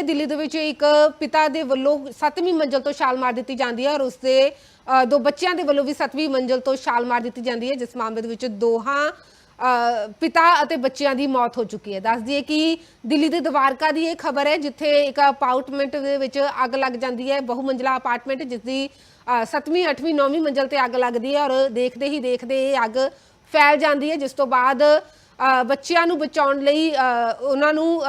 ਹੈ ਦਿੱਲੀ ਦੇ ਵਿੱਚ ਇੱਕ ਪਿਤਾ ਦੇ ਵੱਲੋਂ 7ਵੀਂ ਮੰਜ਼ਲ ਤੋਂ ਛਾਲ ਮਾਰ ਦਿੱਤੀ ਜਾਂਦੀ ਹੈ ਔਰ ਉਸਦੇ ਦੋ ਬੱਚਿਆਂ ਦੇ ਵੱਲੋਂ ਵੀ 7ਵੀਂ ਮੰਜ਼ਲ ਤੋਂ ਛਾਲ ਮਾਰ ਦਿੱਤੀ ਜਾਂਦੀ ਹੈ, ਜਿਸ ਮਾਮਲੇ ਦੇ ਵਿੱਚ ਦੋਹਾਂ ਪਿਤਾ ਅਤੇ ਬੱਚਿਆਂ ਦੀ ਮੌਤ ਹੋ ਚੁੱਕੀ ਹੈ। ਦੱਸ ਦਈਏ ਕਿ ਦਿੱਲੀ ਦੇ ਦਵਾਰਕਾ ਦੀ ਇਹ ਖਬਰ ਹੈ, ਜਿੱਥੇ ਇੱਕ ਅਪਾਰਟਮੈਂਟ ਦੇ ਵਿੱਚ ਅੱਗ ਲੱਗ ਜਾਂਦੀ ਹੈ ਬਹੁ ਮੰਜ਼ਲਾ ਅਪਾਰਟਮੈਂਟ, ਜਿਸ ਦੀ 7ਵੀਂ 8ਵੀਂ 9ਵੀਂ ਮੰਜ਼ਲ ਤੇ ਅੱਗ ਲੱਗਦੀ ਹੈ ਔਰ ਦੇਖਦੇ ਹੀ ਦੇਖਦੇ ਇਹ ਅੱਗ ਫੈਲ ਜਾਂਦੀ ਹੈ, ਜਿਸ ਤੋਂ ਬਾਅਦ ਬੱਚਿਆਂ ਨੂੰ ਬਚਾਉਣ ਲਈ ਉਹਨਾਂ ਨੂੰ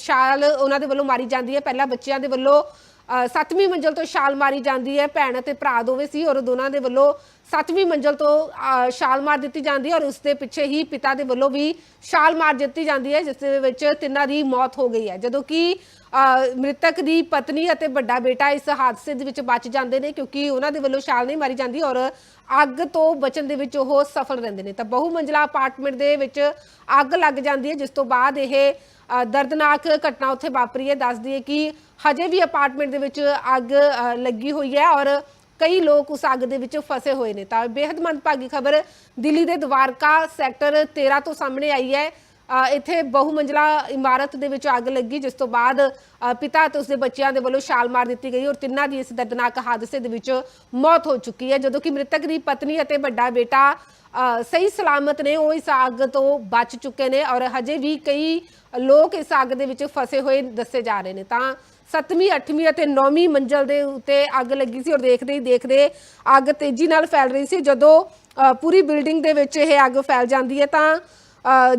ਛਾਲ ਉਹਨਾਂ ਦੇ ਵੱਲੋਂ ਮਾਰੀ ਜਾਂਦੀ ਹੈ। ਪਹਿਲਾਂ ਬੱਚਿਆਂ ਦੇ ਵੱਲੋਂ ਅ, ਸੱਤਵੀਂ ਮੰਜ਼ਲ ਤੋਂ ਛਾਲ ਮਾਰੀ ਜਾਂਦੀ ਹੈ। ਭੈਣ ਅਤੇ ਭਰਾ ਦੋਵੇਂ ਸੀ ਔਰ ਦੋਨਾਂ ਦੇ ਵੱਲੋਂ ਸੱਤਵੀਂ ਮੰਜ਼ਲ ਤੋਂ ਛਾਲ ਮਾਰ ਦਿੱਤੀ ਜਾਂਦੀ ਹੈ ਔਰ ਉਸ ਦੇ ਪਿੱਛੇ ਹੀ ਪਿਤਾ ਦੇ ਵੱਲੋਂ ਵੀ ਛਾਲ ਮਾਰ ਦਿੱਤੀ ਜਾਂਦੀ ਹੈ ਜਿਸ ਦੇ ਵਿੱਚ ਤਿੰਨਾਂ ਦੀ ਮੌਤ ਹੋ ਗਈ ਹੈ। ਜਦੋਂ ਕਿ ਮ੍ਰਿਤਕ ਦੀ ਪਤਨੀ ਅਤੇ ਵੱਡਾ ਬੇਟਾ ਇਸ ਹਾਦਸੇ ਦੇ ਵਿੱਚ ਬਚ ਜਾਂਦੇ ਨੇ ਕਿਉਂਕਿ ਉਹਨਾਂ ਦੇ ਵੱਲੋਂ ਛਾਲ ਨਹੀਂ ਮਾਰੀ ਜਾਂਦੀ ਔਰ ਅੱਗ ਤੋਂ ਬਚਣ ਦੇ ਵਿੱਚ ਉਹ ਸਫਲ ਰਹਿੰਦੇ ਨੇ। ਤਾਂ ਬਹੁ ਮੰਜ਼ਲਾ ਅਪਾਰਟਮੈਂਟ ਦੇ ਵਿੱਚ ਅੱਗ ਲੱਗ ਜਾਂਦੀ ਹੈ, ਜਿਸ ਤੋਂ ਬਾਅਦ ਇਹ ਦਰਦਨਾਕ ਘਟਨਾ ਉੱਥੇ ਵਾਪਰੀ ਹੈ। ਦੱਸਦੀ ਹੈ ਕਿ ਹਜੇ ਵੀ ਅਪਾਰਟਮੈਂਟ ਦੇ ਵਿੱਚ ਅੱਗ ਲੱਗੀ ਹੋਈ ਹੈ ਔਰ ਕਈ ਲੋਕ ਉਸ ਅੱਗ ਦੇ ਵਿੱਚ ਫਸੇ ਹੋਏ ਨੇ। ਤਾਂ ਬੇहद ਮੰਦਭਾਗੀ ਖਬਰ ਦਿੱਲੀ ਦੇ ਦਵਾਰਕਾ ਸੈਕਟਰ 13 ਤੋਂ ਸਾਹਮਣੇ ਆਈ ਹੈ। ਇੱਥੇ ਬਹੁ ਮੰਜ਼ਲਾ ਇਮਾਰਤ ਦੇ ਵਿੱਚ ਅੱਗ ਲੱਗੀ, ਜਿਸ ਤੋਂ ਬਾਅਦ ਪਿਤਾ ਅਤੇ ਉਸਦੇ ਬੱਚਿਆਂ ਦੇ ਵੱਲੋਂ ਛਾਲ ਮਾਰ ਦਿੱਤੀ ਗਈ ਔਰ ਤਿੰਨਾਂ ਦੀ ਇਸ ਦਰਦਨਾਕ ਹਾਦਸੇ ਦੇ ਵਿੱਚ ਮੌਤ ਹੋ ਚੁੱਕੀ ਹੈ, ਜਦੋਂ ਕਿ ਮ੍ਰਿਤਕ ਦੀ ਪਤਨੀ ਅਤੇ ਵੱਡਾ ਬੇਟਾ ਸਹੀ ਸਲਾਮਤ ਨੇ, ਉਹ ਇਸ ਅੱਗ ਤੋਂ ਬਚ ਚੁੱਕੇ ਨੇ ਔਰ ਹਜੇ ਵੀ ਕਈ ਲੋਕ ਇਸ ਅੱਗ ਦੇ ਵਿੱਚ ਫਸੇ ਹੋਏ ਦੱਸੇ ਜਾ ਰਹੇ ਨੇ। ਤਾਂ 7ਵੀਂ 8ਵੀਂ ਅਤੇ 9ਵੀਂ ਮੰਜ਼ਲ ਦੇ ਉੱਤੇ ਅੱਗ ਲੱਗੀ ਸੀ ਔਰ ਦੇਖਦੇ ਹੀ ਦੇਖਦੇ ਅੱਗ ਤੇਜ਼ੀ ਨਾਲ ਫੈਲ ਰਹੀ ਸੀ। ਜਦੋਂ ਪੂਰੀ ਬਿਲਡਿੰਗ ਦੇ ਵਿੱਚ ਇਹ ਅੱਗ ਫੈਲ ਜਾਂਦੀ ਹੈ ਤਾਂ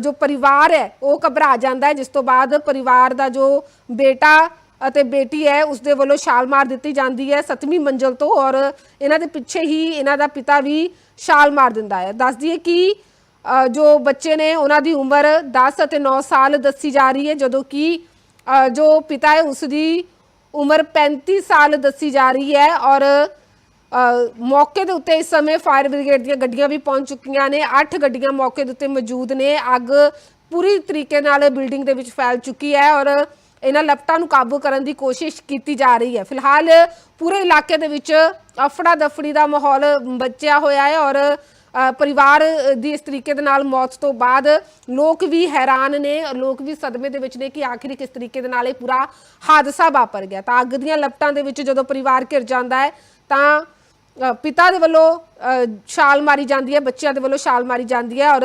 ਜੋ ਪਰਿਵਾਰ ਹੈ, ਉਹ ਘਬਰਾ ਜਾਂਦਾ ਹੈ, ਜਿਸ ਤੋਂ ਬਾਅਦ ਪਰਿਵਾਰ ਦਾ ਜੋ ਬੇਟਾ ਅਤੇ ਬੇਟੀ ਹੈ ਉਸ ਦੇ ਵੱਲੋਂ ਛਾਲ ਮਾਰ ਦਿੱਤੀ ਜਾਂਦੀ ਹੈ 7ਵੀਂ ਮੰਜ਼ਲ ਤੋਂ ਔਰ ਇਹਨਾਂ ਦੇ ਪਿੱਛੇ ਹੀ ਇਹਨਾਂ ਦਾ ਪਿਤਾ ਵੀ ਛਾਲ ਮਾਰ ਦਿੰਦਾ ਹੈ। ਦੱਸ ਦਈਏ ਕਿ ਜੋ ਬੱਚੇ ਨੇ, ਉਹਨਾਂ ਦੀ ਉਮਰ 10 ਅਤੇ 9 ਸਾਲ ਦੱਸੀ ਜਾ ਰਹੀ ਹੈ, ਜਦੋਂ ਕਿ ਜੋ ਪਿਤਾ ਹੈ ਉਸ ਦੀ ਉਮਰ 35 ਸਾਲ ਦੱਸੀ ਜਾ ਰਹੀ ਹੈ ਔਰ ਮੌਕੇ ਦੇ ਉੱਤੇ ਇਸ ਸਮੇਂ ਫਾਇਰ ਬ੍ਰਿਗੇਡ ਦੀਆਂ ਗੱਡੀਆਂ ਵੀ ਪਹੁੰਚ ਚੁੱਕੀਆਂ ਨੇ। 8 ਗੱਡੀਆਂ ਮੌਕੇ ਦੇ ਉੱਤੇ ਮੌਜੂਦ ਨੇ। ਅੱਗ ਪੂਰੀ ਤਰੀਕੇ ਨਾਲ ਬਿਲਡਿੰਗ ਦੇ ਵਿੱਚ ਫੈਲ ਚੁੱਕੀ ਹੈ ਔਰ ਇਹਨਾਂ ਲਪਟਾਂ ਨੂੰ ਕਾਬੂ ਕਰਨ ਦੀ ਕੋਸ਼ਿਸ਼ ਕੀਤੀ ਜਾ ਰਹੀ ਹੈ। ਫਿਲਹਾਲ ਪੂਰੇ ਇਲਾਕੇ ਦੇ ਵਿੱਚ ਅਫੜਾ ਦਫੜੀ ਦਾ ਮਾਹੌਲ ਬਚਿਆ ਹੋਇਆ ਹੈ ਔਰ ਪਰਿਵਾਰ ਦੀ ਇਸ ਤਰੀਕੇ ਦੇ ਨਾਲ ਮੌਤ ਤੋਂ ਬਾਅਦ ਲੋਕ ਵੀ ਹੈਰਾਨ ਨੇ। ਲੋਕ ਵੀ ਸਦਮੇ ਦੇ ਵਿੱਚ ਨੇ ਕਿ ਆਖਿਰ ਕਿਸ ਤਰੀਕੇ ਦੇ ਨਾਲ ਇਹ ਪੂਰਾ ਹਾਦਸਾ ਵਾਪਰ ਗਿਆ। ਤਾਂ ਅੱਗ ਦੀਆਂ ਲਪਟਾਂ ਦੇ ਵਿੱਚ ਜਦੋਂ ਪਰਿਵਾਰ ਘਿਰ ਜਾਂਦਾ ਹੈ, ਤਾਂ ਪਿਤਾ ਦੇ ਵੱਲੋਂ ਛਾਲ ਮਾਰੀ ਜਾਂਦੀ ਹੈ, ਬੱਚਿਆਂ ਦੇ ਵੱਲੋਂ ਛਾਲ ਮਾਰੀ ਜਾਂਦੀ ਹੈ ਔਰ